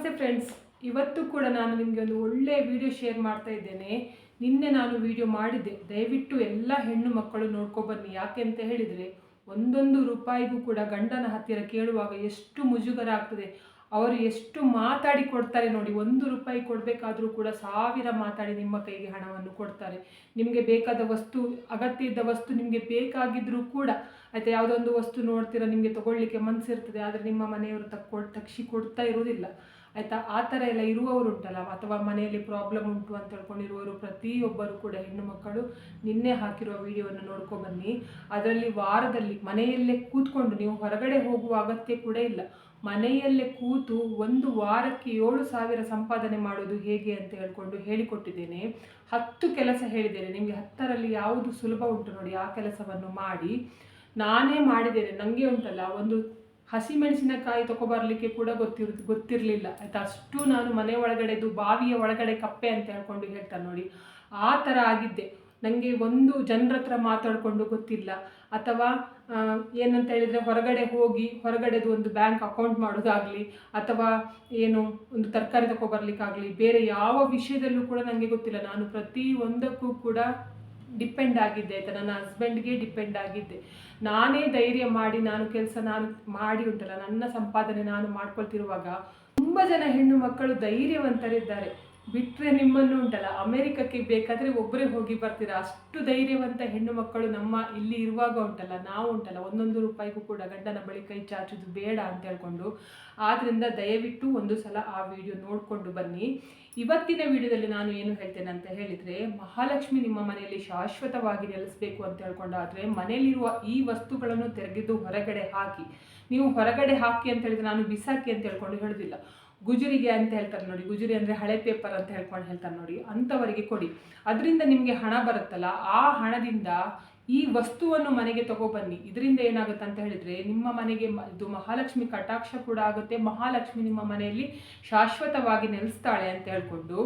ನಮಸ್ತೆ ಫ್ರೆಂಡ್ಸ್ ಇವತ್ತು ಕೂಡ ನಾನು ನಿಮಗೆ ಒಂದು ಒಳ್ಳೆಯ ವಿಡಿಯೋ ಶೇರ್ ಮಾಡ್ತಾ ಇದ್ದೇನೆ. ನಿನ್ನೆ ನಾನು ವಿಡಿಯೋ ಮಾಡಿದ್ದೆ. ದಯವಿಟ್ಟು ಎಲ್ಲ ಹೆಣ್ಣು ಮಕ್ಕಳು ನೋಡ್ಕೊಬನ್ನಿ. ಯಾಕೆ ಅಂತ ಹೇಳಿದರೆ, ಒಂದೊಂದು ರೂಪಾಯಿಗೂ ಕೂಡ ಗಂಡನ ಹತ್ತಿರ ಕೇಳುವಾಗ ಎಷ್ಟು ಮುಜುಗರ ಆಗ್ತದೆ ಅವರು ಎಷ್ಟು ಮಾತಾಡಿ ಕೊಡ್ತಾರೆ ನೋಡಿ. ಒಂದು ರೂಪಾಯಿ ಕೊಡಬೇಕಾದರೂ ಕೂಡ ಸಾವಿರ ಮಾತಾಡಿ ನಿಮ್ಮ ಕೈಗೆ ಹಣವನ್ನು ಕೊಡ್ತಾರೆ. ನಿಮಗೆ ಬೇಕಾದ ವಸ್ತು, ಅಗತ್ಯ ಇದ್ದ ವಸ್ತು ನಿಮಗೆ ಬೇಕಾಗಿದ್ದರೂ ಕೂಡ, ಆಯಿತಾ ಯಾವುದೊಂದು ವಸ್ತು ನೋಡ್ತೀರಾ, ನಿಮಗೆ ತಗೊಳ್ಳಿಕ್ಕೆ ಮನಸ್ಸಿರ್ತದೆ ಆದರೆ ನಿಮ್ಮ ಮನೆಯವರು ತಕ್ಕೊ ತಕ್ಷಿ ಕೊಡ್ತಾ ಇರೋದಿಲ್ಲ ಆಯ್ತಾ? ಆ ಥರ ಎಲ್ಲ ಇರುವವರು ಉಂಟಲ್ಲ ಅಥವಾ ಮನೆಯಲ್ಲಿ ಪ್ರಾಬ್ಲಮ್ ಉಂಟು ಅಂತ ಹೇಳ್ಕೊಂಡಿರುವವರು ಪ್ರತಿಯೊಬ್ಬರು ಕೂಡ ಹೆಣ್ಣು ಮಕ್ಕಳು ನಿನ್ನೆ ಹಾಕಿರುವ ವಿಡಿಯೋವನ್ನು ನೋಡ್ಕೊಂಡು ಬನ್ನಿ ಅದರಲ್ಲಿ ವಾರದಲ್ಲಿ ಮನೆಯಲ್ಲೇ ಕೂತ್ಕೊಂಡು ನೀವು ಹೊರಗಡೆ ಹೋಗುವ ಅಗತ್ಯ ಕೂಡ ಇಲ್ಲ. ಮನೆಯಲ್ಲೇ ಕೂತು ಒಂದು ವಾರಕ್ಕೆ ಏಳು ಸಾವಿರ ಸಂಪಾದನೆ ಮಾಡೋದು ಹೇಗೆ ಅಂತ ಹೇಳ್ಕೊಂಡು ಹೇಳಿಕೊಟ್ಟಿದ್ದೇನೆ. ಹತ್ತು ಕೆಲಸ ಹೇಳಿದ್ದೇನೆ. ನಿಮಗೆ ಹತ್ತರಲ್ಲಿ ಯಾವುದು ಸುಲಭ ಉಂಟು ನೋಡಿ ಆ ಕೆಲಸವನ್ನು ಮಾಡಿ. ನಾನೇ ಮಾಡಿದ್ದೇನೆ. ನನಗೆ ಉಂಟಲ್ಲ, ಒಂದು ಹಸಿಮೆಣಸಿನಕಾಯಿ ತಗೊಬರ್ಲಿಕ್ಕೆ ಕೂಡ ಗೊತ್ತಿರ್, ಗೊತ್ತಿರಲಿಲ್ಲ. ಆಯ್ತಾ? ಅಷ್ಟು ನಾನು ಮನೆ ಒಳಗಡೆದು ಬಾವಿಯ ಒಳಗಡೆ ಕಪ್ಪೆ ಅಂತ ಹೇಳ್ಕೊಂಡು ಹೇಳ್ತಾರೆ ನೋಡಿ. ಆ ಥರ ಆಗಿದ್ದೆ. ನನಗೆ ಒಂದು ಜನರ ಹತ್ರ ಮಾತಾಡಿಕೊಂಡು ಗೊತ್ತಿಲ್ಲ. ಅಥವಾ ಏನಂತ ಹೇಳಿದರೆ ಹೊರಗಡೆ ಹೋಗಿ ಹೊರಗಡೆದು ಒಂದು ಬ್ಯಾಂಕ್ ಅಕೌಂಟ್ ಮಾಡೋದಾಗಲಿ, ಅಥವಾ ಏನು ಒಂದು ತರಕಾರಿ ತಗೊಬರ್ಲಿಕ್ಕಾಗಲಿ ಬೇರೆ ಯಾವ ವಿಷಯದಲ್ಲೂ ಕೂಡ ನನಗೆ ಗೊತ್ತಿಲ್ಲ. ನಾನು ಪ್ರತಿ ಒಂದಕ್ಕೂ ಕೂಡ ಡಿಪೆಂಡ್ ಆಗಿದ್ದೆ ಆಯ್ತಾ? ನನ್ನ ಹಸ್ಬೆಂಡ್ಗೆ ಡಿಪೆಂಡ್ ಆಗಿದ್ದೆ. ನಾನೇ ಧೈರ್ಯ ಮಾಡಿ ನಾನು ಕೆಲಸ ನಾನು ಮಾಡಿ ಉಂಟಲ್ಲ, ನನ್ನ ಸಂಪಾದನೆ ನಾನು ಮಾಡ್ಕೊಳ್ತಿರುವಾಗ ತುಂಬ ಜನ ಹೆಣ್ಣು ಮಕ್ಕಳು ಧೈರ್ಯವಂತರಿದ್ದಾರೆ. ಬಿಟ್ಟರೆ ನಿಮ್ಮನ್ನು ಉಂಟಲ್ಲ, ಅಮೆರಿಕಕ್ಕೆ ಬೇಕಾದರೆ ಒಬ್ಬರೇ ಹೋಗಿ ಬರ್ತೀರಾ? ಅಷ್ಟು ಧೈರ್ಯವಂತ ಹೆಣ್ಣು ಮಕ್ಕಳು ನಮ್ಮ ಇಲ್ಲಿ ಇರುವಾಗ ಉಂಟಲ್ಲ, ನಾವು ಉಂಟಲ್ಲ. ಒಂದೊಂದು ರೂಪಾಯಿಗೂ ಕೂಡ ಗಂಡನ ಬಳಿ ಕೈ ಚಾಚೋದು ಬೇಡ ಅಂತ ಹೇಳ್ಕೊಂಡು. ಆದ್ದರಿಂದ ದಯವಿಟ್ಟು ಒಂದು ಸಲ ಆ ವಿಡಿಯೋ ನೋಡಿಕೊಂಡು ಬನ್ನಿ. ಇವತ್ತಿನ ವಿಡಿಯೋದಲ್ಲಿ ನಾನು ಏನು ಹೇಳ್ತೇನೆ ಅಂತ ಹೇಳಿದರೆ, ಮಹಾಲಕ್ಷ್ಮಿ ನಿಮ್ಮ ಮನೆಯಲ್ಲಿ ಶಾಶ್ವತವಾಗಿ ನೆಲೆಸಬೇಕು ಅಂತ ಹೇಳ್ಕೊಂಡಾದರೆ, ಮನೆಯಲ್ಲಿರುವ ಈ ವಸ್ತುಗಳನ್ನು ತೆಗೆದು ಹೊರಗಡೆ ಹಾಕಿ. ನೀವು ಹೊರಗಡೆ ಹಾಕಿ ಅಂತ ಹೇಳಿದ್ರೆ ನಾನು ಬಿಸಾಕಿ ಅಂತ ಹೇಳ್ಕೊಂಡು ಹೇಳೋದಿಲ್ಲ. ಗುಜುರಿಗೆ ಅಂತ ಹೇಳ್ತಾರೆ ನೋಡಿ, ಗುಜುರಿ ಅಂದರೆ ಹಳೆ ಪೇಪರ್ ಅಂತ ಹೇಳ್ಕೊಂಡು ಹೇಳ್ತಾರೆ ನೋಡಿ, ಅಂಥವರಿಗೆ ಕೊಡಿ. ಅದರಿಂದ ನಿಮಗೆ ಹಣ ಬರುತ್ತಲ್ಲ, ಆ ಹಣದಿಂದ ಈ ವಸ್ತುವನ್ನು ಮನೆಗೆ ತಗೊಬನ್ನಿ ಇದರಿಂದ ಏನಾಗುತ್ತೆ ಅಂತ ಹೇಳಿದರೆ, ನಿಮ್ಮ ಮನೆಗೆ ಇದು ಮಹಾಲಕ್ಷ್ಮಿ ಕಟಾಕ್ಷ ಕೂಡ ಆಗುತ್ತೆ. ಮಹಾಲಕ್ಷ್ಮಿ ನಿಮ್ಮ ಮನೆಯಲ್ಲಿ ಶಾಶ್ವತವಾಗಿ ನೆಲೆಸ್ತಾಳೆ ಅಂತ ಹೇಳ್ಕೊಂಡು,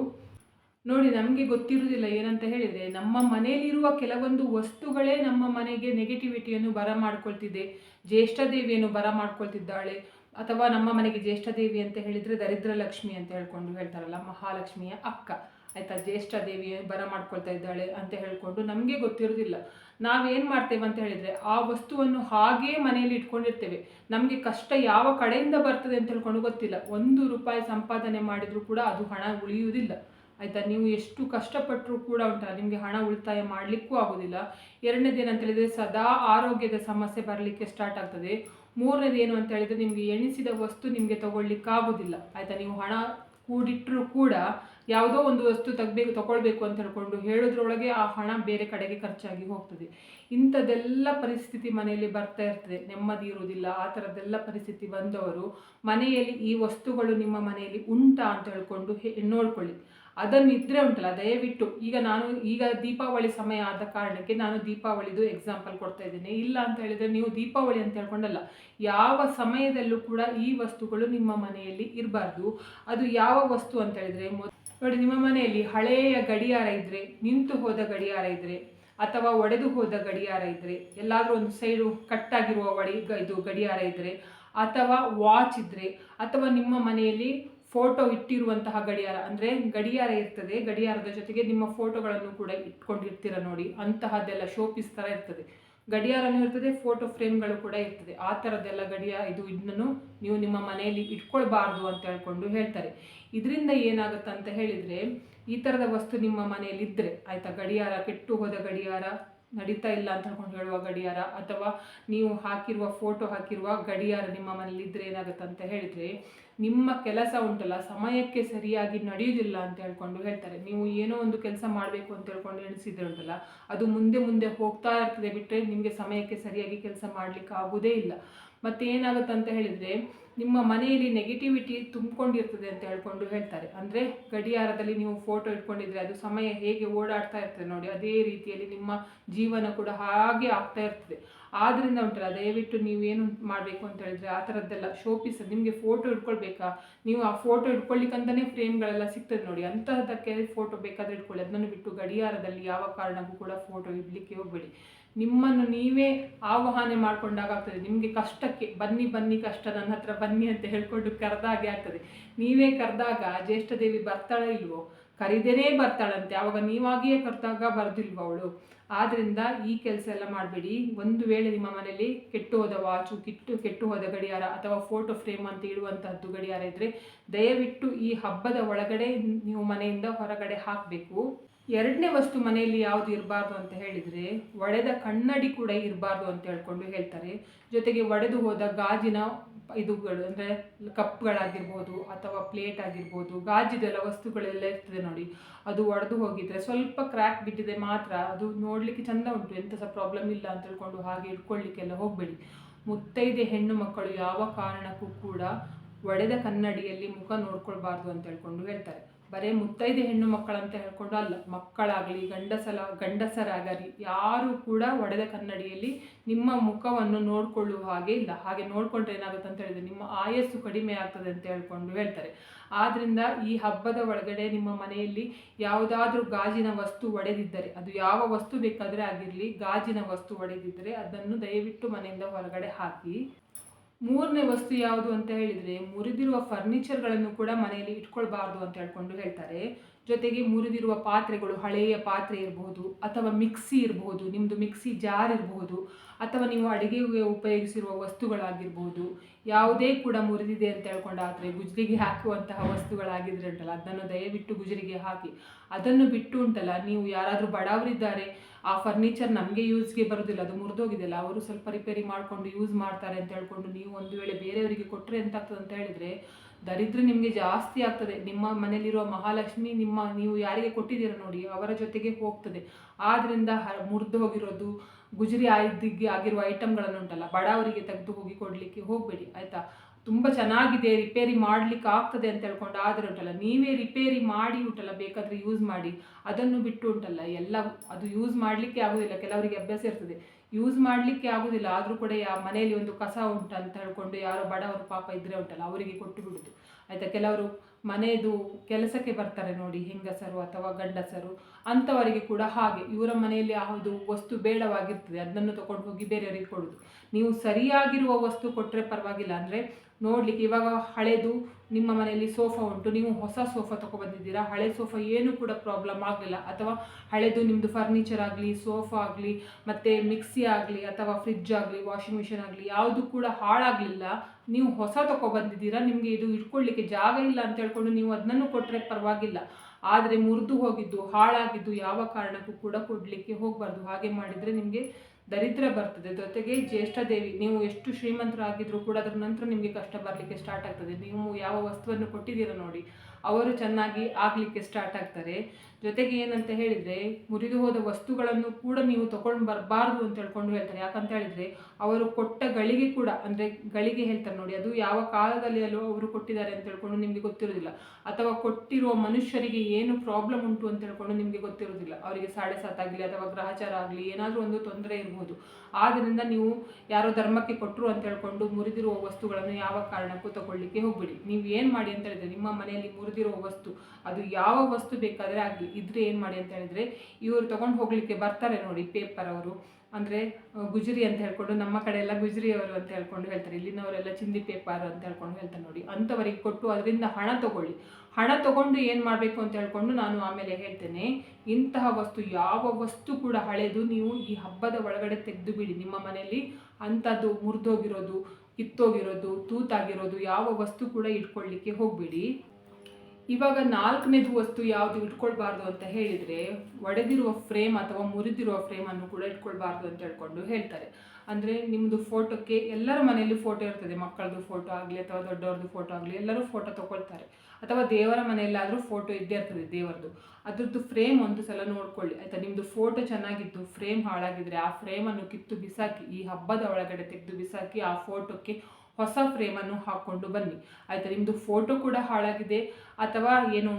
ನೋಡಿ ನಮಗೆ ಗೊತ್ತಿರುವುದಿಲ್ಲ ಏನಂತ ಹೇಳಿದರೆ, ನಮ್ಮ ಮನೆಯಲ್ಲಿರುವ ಕೆಲವೊಂದು ವಸ್ತುಗಳೇ ನಮ್ಮ ಮನೆಗೆ ನೆಗೆಟಿವಿಟಿಯನ್ನು ಬರ ಮಾಡ್ಕೊಳ್ತಿದೆ. ಜ್ಯೇಷ್ಠ ದೇವಿಯನ್ನು ಬರ ಮಾಡ್ಕೊಳ್ತಿದ್ದಾಳೆ. ಅಥವಾ ನಮ್ಮ ಮನೆಗೆ ಜ್ಯೇಷ್ಠ ದೇವಿ ಅಂತ ಹೇಳಿದರೆ ದರಿದ್ರ ಲಕ್ಷ್ಮಿ ಅಂತ ಹೇಳ್ಕೊಂಡು ಹೇಳ್ತಾರಲ್ಲ, ಮಹಾಲಕ್ಷ್ಮಿಯ ಅಕ್ಕ. ಆಯ್ತಾ? ಜ್ಯೇಷ್ಠ ದೇವಿ ಬರ ಮಾಡ್ಕೊಳ್ತಾ ಇದ್ದಾಳೆ ಅಂತ ಹೇಳ್ಕೊಂಡು ನಮಗೆ ಗೊತ್ತಿರೋದಿಲ್ಲ ನಾವೇನು ಮಾಡ್ತೇವೆ ಅಂತ ಹೇಳಿದರೆ, ಆ ವಸ್ತುವನ್ನು ಹಾಗೇ ಮನೆಯಲ್ಲಿ ಇಟ್ಕೊಂಡಿರ್ತೇವೆ. ನಮಗೆ ಕಷ್ಟ ಯಾವ ಕಡೆಯಿಂದ ಬರ್ತದೆ ಅಂತ ಹೇಳ್ಕೊಂಡು ಗೊತ್ತಿಲ್ಲ. ಒಂದು ರೂಪಾಯಿ ಸಂಪಾದನೆ ಮಾಡಿದರೂ ಕೂಡ ಅದು ಹಣ ಉಳಿಯುವುದಿಲ್ಲ. ಆಯಿತಾ? ನೀವು ಎಷ್ಟು ಕಷ್ಟಪಟ್ಟರೂ ಕೂಡ ಉಂಟಲ್ಲ, ನಿಮಗೆ ಹಣ ಉಳಿತಾಯ ಮಾಡಲಿಕ್ಕೂ ಆಗೋದಿಲ್ಲ. ಎರಡನೇದು ಏನಂತ ಹೇಳಿದರೆ ಸದಾ ಆರೋಗ್ಯದ ಸಮಸ್ಯೆ ಬರಲಿಕ್ಕೆ ಸ್ಟಾರ್ಟ್ ಆಗ್ತದೆ. ಮೂರನೇದು ಏನು ಅಂತ ಹೇಳಿದರೆ, ನಿಮಗೆ ಎಣಿಸಿದ ವಸ್ತು ನಿಮಗೆ ತಗೊಳ್ಳಿಕ್ಕಾಗೋದಿಲ್ಲ. ಆಯಿತಾ? ನೀವು ಹಣ ಕೂಡಿಟ್ಟರೂ ಕೂಡ ಯಾವುದೋ ಒಂದು ವಸ್ತು ತಗಬೇಕು, ತಗೊಳ್ಬೇಕು ಅಂತ ಹೇಳ್ಕೊಂಡು ಹೇಳೋದ್ರೊಳಗೆ ಆ ಹಣ ಬೇರೆ ಕಡೆಗೆ ಖರ್ಚಾಗಿ ಹೋಗ್ತದೆ. ಇಂಥದ್ದೆಲ್ಲ ಪರಿಸ್ಥಿತಿ ಮನೆಯಲ್ಲಿ ಬರ್ತಾ ಇರ್ತದೆ. ನೆಮ್ಮದಿ ಇರುವುದಿಲ್ಲ. ಆ ಥರದ್ದೆಲ್ಲ ಪರಿಸ್ಥಿತಿ ಬಂದವರು ಮನೆಯಲ್ಲಿ ಈ ವಸ್ತುಗಳು ನಿಮ್ಮ ಮನೆಯಲ್ಲಿ ಉಂಟಾ ಅಂತ ಹೇಳ್ಕೊಂಡು ನೋಡ್ಕೊಳ್ಳಿ. ಅದನ್ನು ಇದ್ರೆ ಉಂಟಲ್ಲ, ದಯವಿಟ್ಟು. ಈಗ ನಾನು, ಈಗ ದೀಪಾವಳಿ ಸಮಯ ಆದ ಕಾರಣಕ್ಕೆ ನಾನು ದೀಪಾವಳಿದು ಎಕ್ಸಾಂಪಲ್ ಕೊಡ್ತಾ ಇದ್ದೇನೆ. ಇಲ್ಲ ಅಂತ ಹೇಳಿದರೆ ನೀವು ದೀಪಾವಳಿ ಅಂತ ಹೇಳ್ಕೊಂಡಲ್ಲ. ಯಾವ ಸಮಯದಲ್ಲೂ ಕೂಡ ಈ ವಸ್ತುಗಳು ನಿಮ್ಮ ಮನೆಯಲ್ಲಿ ಇರಬಾರ್ದು. ಅದು ಯಾವ ವಸ್ತು ಅಂತ ಹೇಳಿದರೆ ನೋಡಿ, ನಿಮ್ಮ ಮನೆಯಲ್ಲಿ ಹಳೆಯ ಗಡಿಯಾರ ಇದ್ದರೆ ನಿಂತು ಹೋದ ಗಡಿಯಾರ ಇದ್ದರೆ ಅಥವಾ ಒಡೆದು ಹೋದ ಗಡಿಯಾರ ಇದ್ದರೆ ಎಲ್ಲಾದರೂ ಒಂದು ಸೈಡು ಕಟ್ಟಾಗಿರುವ ಒಡಿ ಇದು ಗಡಿಯಾರ ಇದ್ದರೆ ಅಥವಾ ವಾಚ್ ಇದ್ದರೆ ಅಥವಾ ನಿಮ್ಮ ಮನೆಯಲ್ಲಿ ಫೋಟೋ ಇಟ್ಟಿರುವಂತಹ ಗಡಿಯಾರ, ಅಂದರೆ ಗಡಿಯಾರ ಇರ್ತದೆ, ಗಡಿಯಾರದ ಜೊತೆಗೆ ನಿಮ್ಮ ಫೋಟೋಗಳನ್ನು ಕೂಡ ಇಟ್ಕೊಂಡಿರ್ತೀರ ನೋಡಿ, ಅಂತಹದ್ದೆಲ್ಲ ಶೋಪೀಸ್ ಥರ ಇರ್ತದೆ. ಗಡಿಯಾರನೂ ಇರ್ತದೆ ಫೋಟೋ ಫ್ರೇಮ್ಗಳು ಕೂಡ ಇರ್ತದೆ. ಆ ಥರದ್ದೆಲ್ಲ ಗಡಿಯಾರ ಇದು ಇದನ್ನು ನೀವು ನಿಮ್ಮ ಮನೆಯಲ್ಲಿ ಇಟ್ಕೊಳ್ಬಾರ್ದು ಅಂತ ಹೇಳ್ಕೊಂಡು ಹೇಳ್ತಾರೆ. ಇದರಿಂದ ಏನಾಗುತ್ತೆ ಅಂತ ಹೇಳಿದರೆ, ಈ ಥರದ ವಸ್ತು ನಿಮ್ಮ ಮನೆಯಲ್ಲಿ ಇದ್ದರೆ ಆಯಿತಾ, ಗಡಿಯಾರ ಕೆಟ್ಟು ಹೋದ ಗಡಿಯಾರ, ನಡೀತಾ ಇಲ್ಲ ಅಂತ ಹೇಳ್ಕೊಂಡು ಹೇಳುವ ಗಡಿಯಾರ, ಅಥವಾ ನೀವು ಹಾಕಿರುವ ಫೋಟೋ ಹಾಕಿರುವ ಗಡಿಯಾರ ನಿಮ್ಮ ಮನೇಲಿ ಇದ್ದರೆ ಏನಾಗುತ್ತೆ ಅಂತ ಹೇಳಿದರೆ ನಿಮ್ಮ ಕೆಲಸ ಉಂಟಲ್ಲ, ಸಮಯಕ್ಕೆ ಸರಿಯಾಗಿ ನಡೆಯುವುದಿಲ್ಲ ಅಂತ ಹೇಳ್ಕೊಂಡು ಹೇಳ್ತಾರೆ. ನೀವು ಏನೋ ಒಂದು ಕೆಲಸ ಮಾಡಬೇಕು ಅಂತ ಹೇಳ್ಕೊಂಡು ಎಣಿಸಿದ್ರೆ ಉಂಟಲ್ಲ ಅದು ಮುಂದೆ ಮುಂದೆ ಹೋಗ್ತಾ ಇರ್ತದೆ ಬಿಟ್ಟರೆ ನಿಮಗೆ ಸಮಯಕ್ಕೆ ಸರಿಯಾಗಿ ಕೆಲಸ ಮಾಡಲಿಕ್ಕೆ ಆಗುವುದೇ ಇಲ್ಲ. ಮತ್ತೆ ಏನಾಗುತ್ತೆ ಅಂತ ಹೇಳಿದರೆ, ನಿಮ್ಮ ಮನೆಯಲ್ಲಿ ನೆಗೆಟಿವಿಟಿ ತುಂಬಿಕೊಂಡಿರ್ತದೆ ಅಂತ ಹೇಳ್ಕೊಂಡು ಹೇಳ್ತಾರೆ. ಅಂದರೆ ಗಡಿಯಾರದಲ್ಲಿ ನೀವು ಫೋಟೋ ಇಟ್ಕೊಂಡಿದ್ರೆ ಅದು ಸಮಯ ಹೇಗೆ ಓಡಾಡ್ತಾ ಇರ್ತದೆ ನೋಡಿ, ಅದೇ ರೀತಿಯಲ್ಲಿ ನಿಮ್ಮ ಜೀವನ ಕೂಡ ಹಾಗೆ ಆಗ್ತಾ ಇರ್ತದೆ. ಆದ್ದರಿಂದ ಉಂಟಲ್ಲ ದಯವಿಟ್ಟು ನೀವೇನು ಮಾಡಬೇಕು ಅಂತ ಹೇಳಿದ್ರೆ ಆ ಥರದ್ದೆಲ್ಲ ಶೋಪೀಸ್ ನಿಮಗೆ ಫೋಟೋ ಇಟ್ಕೊಳ್ಬೇಕಾ ನೀವು ಆ ಫೋಟೋ ಇಟ್ಕೊಳ್ಳಿಕ್ಕಂತಲೇ ಫ್ರೇಮ್ಗಳೆಲ್ಲ ಸಿಗ್ತದೆ ನೋಡಿ. ಅಂತಹದಕ್ಕೆ ಫೋಟೋ ಬೇಕಾದರೆ ಇಟ್ಕೊಳ್ಳಿ ಅದನ್ನು ಬಿಟ್ಟು ಗಡಿಯಾರದಲ್ಲಿ ಯಾವ ಕಾರಣಕ್ಕೂ ಕೂಡ ಫೋಟೋ ಇಡಲಿಕ್ಕೆ ಹೋಗಬೇಡಿ. ನಿಮ್ಮನ್ನು ನೀವೇ ಆವಾಹನೆ ಮಾಡ್ಕೊಂಡಾಗ ಆಗ್ತದೆ. ನಿಮಗೆ ಕಷ್ಟಕ್ಕೆ, ಬನ್ನಿ ಬನ್ನಿ ಕಷ್ಟ ನನ್ನ ಹತ್ರ ಬನ್ನಿ ಅಂತ ಹೇಳ್ಕೊಂಡು ಕರೆದಾಗೆ ಆಗ್ತದೆ. ನೀವೇ ಕರೆದಾಗ ಜ್ಯೇಷ್ಠ ದೇವಿ ಬರ್ತಾಳೆ ಇಲ್ವೋ? ಕರಿದೇನೇ ಬರ್ತಾಳಂತೆ. ಆವಾಗ ನೀವಾಗಿಯೇ ಕರೆದಾಗ ಬರ್ದಿಲ್ವ ಅವಳು? ಆದ್ರಿಂದ ಈ ಕೆಲಸ ಎಲ್ಲ ಮಾಡಬೇಡಿ. ಒಂದು ವೇಳೆ ನಿಮ್ಮ ಮನೆಯಲ್ಲಿ ಕೆಟ್ಟು ಹೋದ ವಾಚು, ಕಿಟ್ಟು, ಕೆಟ್ಟು ಹೋದ ಗಡಿಯಾರ ಅಥವಾ ಫೋಟೋ ಫ್ರೇಮ್ ಅಂತ ಇಡುವಂತಹದ್ದು ಗಡಿಯಾರ ಇದ್ರೆ ದಯವಿಟ್ಟು ಈ ಹಬ್ಬದ ಒಳಗಡೆ ನೀವು ಮನೆಯಿಂದ ಹೊರಗಡೆ ಹಾಕಬೇಕು. ಎರಡನೇ ವಸ್ತು ಮನೆಯಲ್ಲಿ ಯಾವುದು ಇರಬಾರ್ದು ಅಂತ ಹೇಳಿದರೆ ಒಡೆದ ಕನ್ನಡಿ ಕೂಡ ಇರಬಾರ್ದು ಅಂತ ಹೇಳ್ಕೊಂಡು ಹೇಳ್ತಾರೆ. ಜೊತೆಗೆ ಒಡೆದು ಹೋದ ಗಾಜಿನ ಇದುಗಳು ಅಂದರೆ ಕಪ್ಗಳಾಗಿರ್ಬೋದು ಅಥವಾ ಪ್ಲೇಟ್ ಆಗಿರ್ಬೋದು, ಗಾಜಿದೆಲ್ಲ ವಸ್ತುಗಳೆಲ್ಲ ಇರ್ತದೆ ನೋಡಿ. ಅದು ಒಡೆದು ಹೋಗಿದ್ರೆ ಸ್ವಲ್ಪ ಕ್ರ್ಯಾಕ್ ಬಿಟ್ಟಿದೆ ಮಾತ್ರ ಅದು ನೋಡಲಿಕ್ಕೆ ಚಂದ ಉಂಟು. ಎಂಥ ಸಹ ಪ್ರಾಬ್ಲಮ್ ಇಲ್ಲ ಅಂತ ಹೇಳ್ಕೊಂಡು ಹಾಗೆ ಇಟ್ಕೊಳ್ಳಿಕ್ಕೆಲ್ಲ ಹೋಗಬೇಡಿ. ಮುತ್ತೈದೆ ಹೆಣ್ಣು ಮಕ್ಕಳು ಯಾವ ಕಾರಣಕ್ಕೂ ಕೂಡ ಒಡೆದ ಕನ್ನಡಿಯಲ್ಲಿ ಮುಖ ನೋಡ್ಕೊಳ್ಬಾರ್ದು ಅಂತ ಹೇಳ್ಕೊಂಡು ಹೇಳ್ತಾರೆ. ಬರೇ ಮುತ್ತೈದೆ ಹೆಣ್ಣು ಮಕ್ಕಳಂತ ಹೇಳ್ಕೊಂಡು ಅಲ್ಲ, ಮಕ್ಕಳಾಗಲಿ, ಗಂಡಸಲ, ಗಂಡಸರಾಗಲಿ, ಯಾರು ಕೂಡ ಒಡೆದ ಕನ್ನಡಿಯಲ್ಲಿ ನಿಮ್ಮ ಮುಖವನ್ನು ನೋಡಿಕೊಳ್ಳುವ ಹಾಗೆ ಇಲ್ಲ. ಹಾಗೆ ನೋಡಿಕೊಂಡ್ರೆ ಏನಾಗುತ್ತೆ ಅಂತ ಹೇಳಿದ್ರೆ ನಿಮ್ಮ ಆಯಸ್ಸು ಕಡಿಮೆ ಆಗ್ತದೆ ಅಂತ ಹೇಳ್ಕೊಂಡು ಹೇಳ್ತಾರೆ. ಆದ್ದರಿಂದ ಈ ಹಬ್ಬದ ಒಳಗಡೆ ನಿಮ್ಮ ಮನೆಯಲ್ಲಿ ಯಾವುದಾದ್ರೂ ಗಾಜಿನ ವಸ್ತು ಒಡೆದಿದ್ದರೆ, ಅದು ಯಾವ ವಸ್ತು ಬೇಕಾದರೆ ಆಗಿರಲಿ, ಗಾಜಿನ ವಸ್ತು ಒಡೆದಿದ್ದರೆ ಅದನ್ನು ದಯವಿಟ್ಟು ಮನೆಯಿಂದ ಹೊರಗಡೆ ಹಾಕಿ. ಮೂರನೇ ವಸ್ತು ಯಾವುದು ಅಂತ ಹೇಳಿದರೆ, ಮುರಿದಿರುವ ಫರ್ನಿಚರ್ಗಳನ್ನು ಕೂಡ ಮನೆಯಲ್ಲಿ ಇಟ್ಕೊಳ್ಬಾರ್ದು ಅಂತ ಹೇಳ್ಕೊಂಡು ಹೇಳ್ತಾರೆ. ಜೊತೆಗೆ ಮುರಿದಿರುವ ಪಾತ್ರೆಗಳು ಹಳೆಯ ಪಾತ್ರೆ ಇರಬಹುದು ಅಥವಾ ಮಿಕ್ಸಿ ಇರಬಹುದು ನಿಮ್ಮದು ಮಿಕ್ಸಿ ಜಾರ್ ಇರಬಹುದು ಅಥವಾ ನೀವು ಅಡುಗೆಗೆ ಉಪಯೋಗಿಸಿರುವ ವಸ್ತುಗಳಾಗಿರ್ಬೋದು, ಯಾವುದೇ ಕೂಡ ಮುರಿದಿದೆ ಅಂತ ಹೇಳ್ಕೊಂಡಾದರೆ ಗುಜರಿಗೆ ಹಾಕುವಂತಹ ವಸ್ತುಗಳಾಗಿದ್ರೆ ಉಂಟಲ್ಲ ಅದನ್ನು ದಯವಿಟ್ಟು ಗುಜರಿಗೆ ಹಾಕಿ. ಅದನ್ನು ಬಿಟ್ಟು ಉಂಟಲ್ಲ ನೀವು ಯಾರಾದರೂ ಬಡವರಿದ್ದಾರೆ ಆ ಫರ್ನಿಚರ್ ನಮಗೆ ಯೂಸ್ಗೆ ಬರೋದಿಲ್ಲ, ಅದು ಮುರಿದೋಗಿದೆಯಲ್ಲ, ಅವರು ಸ್ವಲ್ಪ ರಿಪೇರಿ ಮಾಡಿಕೊಂಡು ಯೂಸ್ ಮಾಡ್ತಾರೆ ಅಂತ ಹೇಳ್ಕೊಂಡು ನೀವು ಒಂದು ವೇಳೆ ಬೇರೆಯವರಿಗೆ ಕೊಟ್ಟರೆ ಎಂತಾಗ್ತದೆ ಅಂತ ಹೇಳಿದರೆ, ದರಿದ್ರ ನಿಮಗೆ ಜಾಸ್ತಿ ಆಗ್ತದೆ. ನಿಮ್ಮ ಮನೆಯಲ್ಲಿರುವ ಮಹಾಲಕ್ಷ್ಮಿ ನಿಮ್ಮ, ನೀವು ಯಾರಿಗೆ ಕೊಟ್ಟಿದ್ದೀರ ನೋಡಿ, ಅವರ ಜೊತೆಗೆ ಹೋಗ್ತದೆ. ಆದ್ದರಿಂದ ಮುರಿದು ಹೋಗಿರೋದು ಗುಜರಿ ಆಯ್ದಿಗೆ, ಆಗಿರುವ ಐಟಮ್ಗಳನ್ನು ಉಂಟಲ್ಲ ಬಡವರಿಗೆ ತೆಗೆದು ಹೋಗಿ ಕೊಡಲಿಕ್ಕೆ ಹೋಗಬೇಡಿ, ಆಯಿತಾ? ತುಂಬ ಚೆನ್ನಾಗಿದೆ, ರಿಪೇರಿ ಮಾಡಲಿಕ್ಕೆ ಆಗ್ತದೆ ಅಂತ ಹೇಳ್ಕೊಂಡು ಆದರೆ ಉಂಟಲ್ಲ, ನೀವೇ ರಿಪೇರಿ ಮಾಡಿ ಉಂಟಲ್ಲ ಬೇಕಾದರೆ ಯೂಸ್ ಮಾಡಿ, ಅದನ್ನು ಬಿಟ್ಟು ಉಂಟಲ್ಲ, ಎಲ್ಲ ಅದು ಯೂಸ್ ಮಾಡಲಿಕ್ಕೆ ಆಗೋದಿಲ್ಲ, ಕೆಲವರಿಗೆ ಅಭ್ಯಾಸ ಇರ್ತದೆ. ಯೂಸ್ ಮಾಡಲಿಕ್ಕೆ ಆಗೋದಿಲ್ಲ, ಆದರೂ ಕೂಡ ಯಾ ಮನೆಯಲ್ಲಿ ಒಂದು ಕಸ ಉಂಟು ಅಂತ ಹೇಳ್ಕೊಂಡು ಯಾರೋ ಬಡವರು ಪಾಪ ಇದ್ದರೆ ಉಂಟಲ್ಲ, ಅವರಿಗೆ ಕೊಟ್ಟು ಬಿಡುದು. ಆಯಿತಾ, ಕೆಲವರು ಮನೆಯದು ಕೆಲಸಕ್ಕೆ ಬರ್ತಾರೆ ನೋಡಿ, ಹೆಂಗಸರು ಅಥವಾ ಗಂಡಸರು, ಅಂಥವರಿಗೆ ಕೂಡ ಹಾಗೆ, ಇವರ ಮನೆಯಲ್ಲಿ ಯಾವುದು ವಸ್ತು ಬೇಡವಾಗಿರ್ತದೆ, ಅದನ್ನು ತಗೊಂಡು ಹೋಗಿ ಬೇರೆಯವರಿಗೆ ಕೊಡೋದು. ನೀವು ಸರಿಯಾಗಿರುವ ವಸ್ತು ಕೊಟ್ಟರೆ ಪರವಾಗಿಲ್ಲ, ಅಂದರೆ ನೋಡಲಿಕ್ಕೆ ಇವಾಗ ಹಳೆದು ನಿಮ್ಮ ಮನೆಯಲ್ಲಿ ಸೋಫಾ ಉಂಟು, ನೀವು ಹೊಸ ಸೋಫಾ ಬಂದಿದ್ದೀರಾ ಹಳೆ ಸೋಫಾ ಏನು ಕೂಡ ಪ್ರಾಬ್ಲಮ್ ಆಗಲಿಲ್ಲ. ಅಥವಾ ಹಳೆದು ನಿಮ್ಮದು ಫರ್ನಿಚರ್ ಆಗಲಿ, ಸೋಫಾ ಆಗಲಿ, ಮತ್ತು ಮಿಕ್ಸಿ ಆಗಲಿ, ಅಥವಾ ಫ್ರಿಜ್ ಆಗಲಿ ವಾಷಿಂಗ್ ಮಿಷಿನ್ ಆಗಲಿ, ಯಾವುದು ಕೂಡ ಹಾಳಾಗಲಿಲ್ಲ. ನೀವು ಹೊಸ ಬಂದಿದ್ದೀರಾ ನಿಮಗೆ ಇದು ಇಟ್ಕೊಳ್ಳಿಕ್ಕೆ ಜಾಗ ಇಲ್ಲ ಅಂತ ಹೇಳ್ಕೊಂಡು ನೀವು ಅದನ್ನು ಕೊಟ್ಟರೆ ಪರವಾಗಿಲ್ಲ. ಆದರೆ ಮುರಿದು ಹೋಗಿದ್ದು, ಹಾಳಾಗಿದ್ದು ಯಾವ ಕಾರಣಕ್ಕೂ ಕೂಡ ಕೊಡಲಿಕ್ಕೆ ಹೋಗಬಾರ್ದು. ಹಾಗೆ ಮಾಡಿದರೆ ನಿಮಗೆ ದರಿದ್ರ ಬರ್ತದೆ. ಜೊತೆಗೆ ಜ್ಯೇಷ್ಠ ದೇವಿ, ನೀವು ಎಷ್ಟು ಶ್ರೀಮಂತರಾಗಿದ್ರು ಕೂಡ ಅದರ ನಂತರ ನಿಮಗೆ ಕಷ್ಟ ಬರಲಿಕ್ಕೆ ಸ್ಟಾರ್ಟ್ ಆಗ್ತದೆ. ನೀವು ಯಾವ ವಸ್ತುವನ್ನು ಕೊಟ್ಟಿದ್ದೀರ ನೋಡಿ, ಅವರು ಚೆನ್ನಾಗಿ ಆಗಲಿಕ್ಕೆ ಸ್ಟಾರ್ಟ್ ಆಗ್ತಾರೆ. ಜೊತೆಗೆ ಏನಂತ ಹೇಳಿದರೆ, ಮುರಿದು ಹೋದ ವಸ್ತುಗಳನ್ನು ಕೂಡ ನೀವು ತಗೊಂಡು ಬರಬಾರ್ದು ಅಂತ ಹೇಳ್ಕೊಂಡು ಹೇಳ್ತಾರೆ. ಯಾಕಂತ ಹೇಳಿದರೆ, ಅವರು ಕೊಟ್ಟ ಗಳಿಗೆ ಕೂಡ, ಅಂದರೆ ಗಳಿಗೆ ಹೇಳ್ತಾರೆ ನೋಡಿ, ಅದು ಯಾವ ಕಾಲದಲ್ಲಿ ಅಲ್ಲೂ ಅವರು ಕೊಟ್ಟಿದ್ದಾರೆ ಅಂತ ಹೇಳ್ಕೊಂಡು ನಿಮಗೆ ಗೊತ್ತಿರೋದಿಲ್ಲ ಅಥವಾ ಕೊಟ್ಟಿರುವ ಮನುಷ್ಯರಿಗೆ ಏನು ಪ್ರಾಬ್ಲಮ್ ಉಂಟು ಅಂತ ಹೇಳ್ಕೊಂಡು ನಿಮಗೆ ಗೊತ್ತಿರೋದಿಲ್ಲ ಅವರಿಗೆ ಸಾಡೆ ಸಾತಾಗಲಿ ಅಥವಾ ಗ್ರಹಚಾರ ಆಗಲಿ, ಏನಾದರೂ ಒಂದು ತೊಂದರೆ ಇರ್ಬೋದು. ಆದ್ದರಿಂದ ನೀವು ಯಾರೋ ಧರ್ಮಕ್ಕೆ ಕೊಟ್ಟರು ಅಂತ ಹೇಳ್ಕೊಂಡು ಮುರಿದಿರುವ ವಸ್ತುಗಳನ್ನು ಯಾವ ಕಾರಣಕ್ಕೂ ತಗೊಳ್ಳಿಕ್ಕೆ ಹೋಗ್ಬಿಡಿ. ನೀವು ಏನು ಮಾಡಿ ಅಂತ ಹೇಳಿದರೆ, ನಿಮ್ಮ ಮನೆಯಲ್ಲಿ ಮುರಿದಿರುವ ವಸ್ತು, ಅದು ಯಾವ ವಸ್ತು ಬೇಕಾದರೆ ಆಗಲಿ ಇದ್ರೆ ಏನು ಮಾಡಿ ಅಂತ ಹೇಳಿದ್ರೆ, ಇವರು ತೊಗೊಂಡು ಹೋಗಲಿಕ್ಕೆ ಬರ್ತಾರೆ ನೋಡಿ ಪೇಪರ್ ಅವರು. ಅಂದರೆ ಗುಜರಿ ಅಂತ ಹೇಳ್ಕೊಂಡು, ನಮ್ಮ ಕಡೆ ಎಲ್ಲ ಗುಜರಿಯವರು ಅಂತ ಹೇಳ್ಕೊಂಡು ಹೇಳ್ತಾರೆ. ಇಲ್ಲಿನವರೆಲ್ಲ ಚಿಂದಿ ಪೇಪರ್ ಅಂತ ಹೇಳ್ಕೊಂಡು ಹೇಳ್ತಾರೆ ನೋಡಿ. ಅಂಥವರಿಗೆ ಕೊಟ್ಟು ಅದರಿಂದ ಹಣ ತಗೊಳ್ಳಿ. ಹಣ ತಗೊಂಡು ಏನು ಮಾಡಬೇಕು ಅಂತ ಹೇಳ್ಕೊಂಡು ನಾನು ಆಮೇಲೆ ಹೇಳ್ತೇನೆ, ಇಂತಹ ವಸ್ತು, ಯಾವ ವಸ್ತು ಕೂಡ ಹಳೆದು ನೀವು ಈ ಹಬ್ಬದ ಒಳಗಡೆ ತೆಗೆದು ಬಿಡಿ ನಿಮ್ಮ ಮನೆಯಲ್ಲಿ ಅಂಥದ್ದು ಮುರಿದೋಗಿರೋದು, ಕಿತ್ತೋಗಿರೋದು, ತೂತಾಗಿರೋದು, ಯಾವ ವಸ್ತು ಕೂಡ ಇಟ್ಕೊಳ್ಳಿಕ್ಕೆ ಹೋಗಬೇಡಿ. ಇವಾಗ ನಾಲ್ಕನೇದು ವಸ್ತು ಯಾವುದು ಇಟ್ಕೊಳ್ಬಾರ್ದು ಅಂತ ಹೇಳಿದರೆ ಒಡೆದಿರುವ ಫ್ರೇಮ್ ಅಥವಾ ಮುರಿದಿರುವ ಫ್ರೇಮನ್ನು ಕೂಡ ಇಟ್ಕೊಳ್ಬಾರ್ದು ಅಂತ ಹೇಳ್ಕೊಂಡು ಹೇಳ್ತಾರೆ. ಅಂದರೆ ನಿಮ್ಮದು ಫೋಟೋಕ್ಕೆ ಎಲ್ಲರ ಮನೆಯಲ್ಲಿ ಫೋಟೋ ಇರ್ತದೆ. ಮಕ್ಕಳದು ಫೋಟೋ ಆಗಲಿ ಅಥವಾ ದೊಡ್ಡವ್ರದ್ದು ಫೋಟೋ ಆಗಲಿ ಎಲ್ಲರೂ ಫೋಟೋ ತೊಗೊಳ್ತಾರೆ. ಅಥವಾ ದೇವರ ಮನೆಯಲ್ಲಾದರೂ ಫೋಟೋ ಇದ್ದೇ ಇರ್ತದೆ ದೇವರದು. ಅದ್ರದ್ದು ಫ್ರೇಮ್ ಒಂದು ಸಲ ನೋಡ್ಕೊಳ್ಳಿ. ಆಯಿತಾ? ನಿಮ್ಮದು ಫೋಟೋ ಚೆನ್ನಾಗಿದ್ದು, ಫ್ರೇಮ್ ಹಾಳಾಗಿದ್ರೆ ಆ ಫ್ರೇಮನ್ನು ಕಿತ್ತು ಬಿಸಾಕಿ, ಈ ಹಬ್ಬದ ಒಳಗಡೆ ತೆಗೆದು ಬಿಸಾಕಿ ಆ ಫೋಟೋಕ್ಕೆ ಹೊಸ ಫ್ರೇಮನ್ನು ಹಾಕ್ಕೊಂಡು ಬನ್ನಿ. ಆಯಿತಾ ನಿಮ್ಮದು ಫೋಟೋ ಕೂಡ ಹಾಳಾಗಿದೆ ಅಥವಾ ಏನು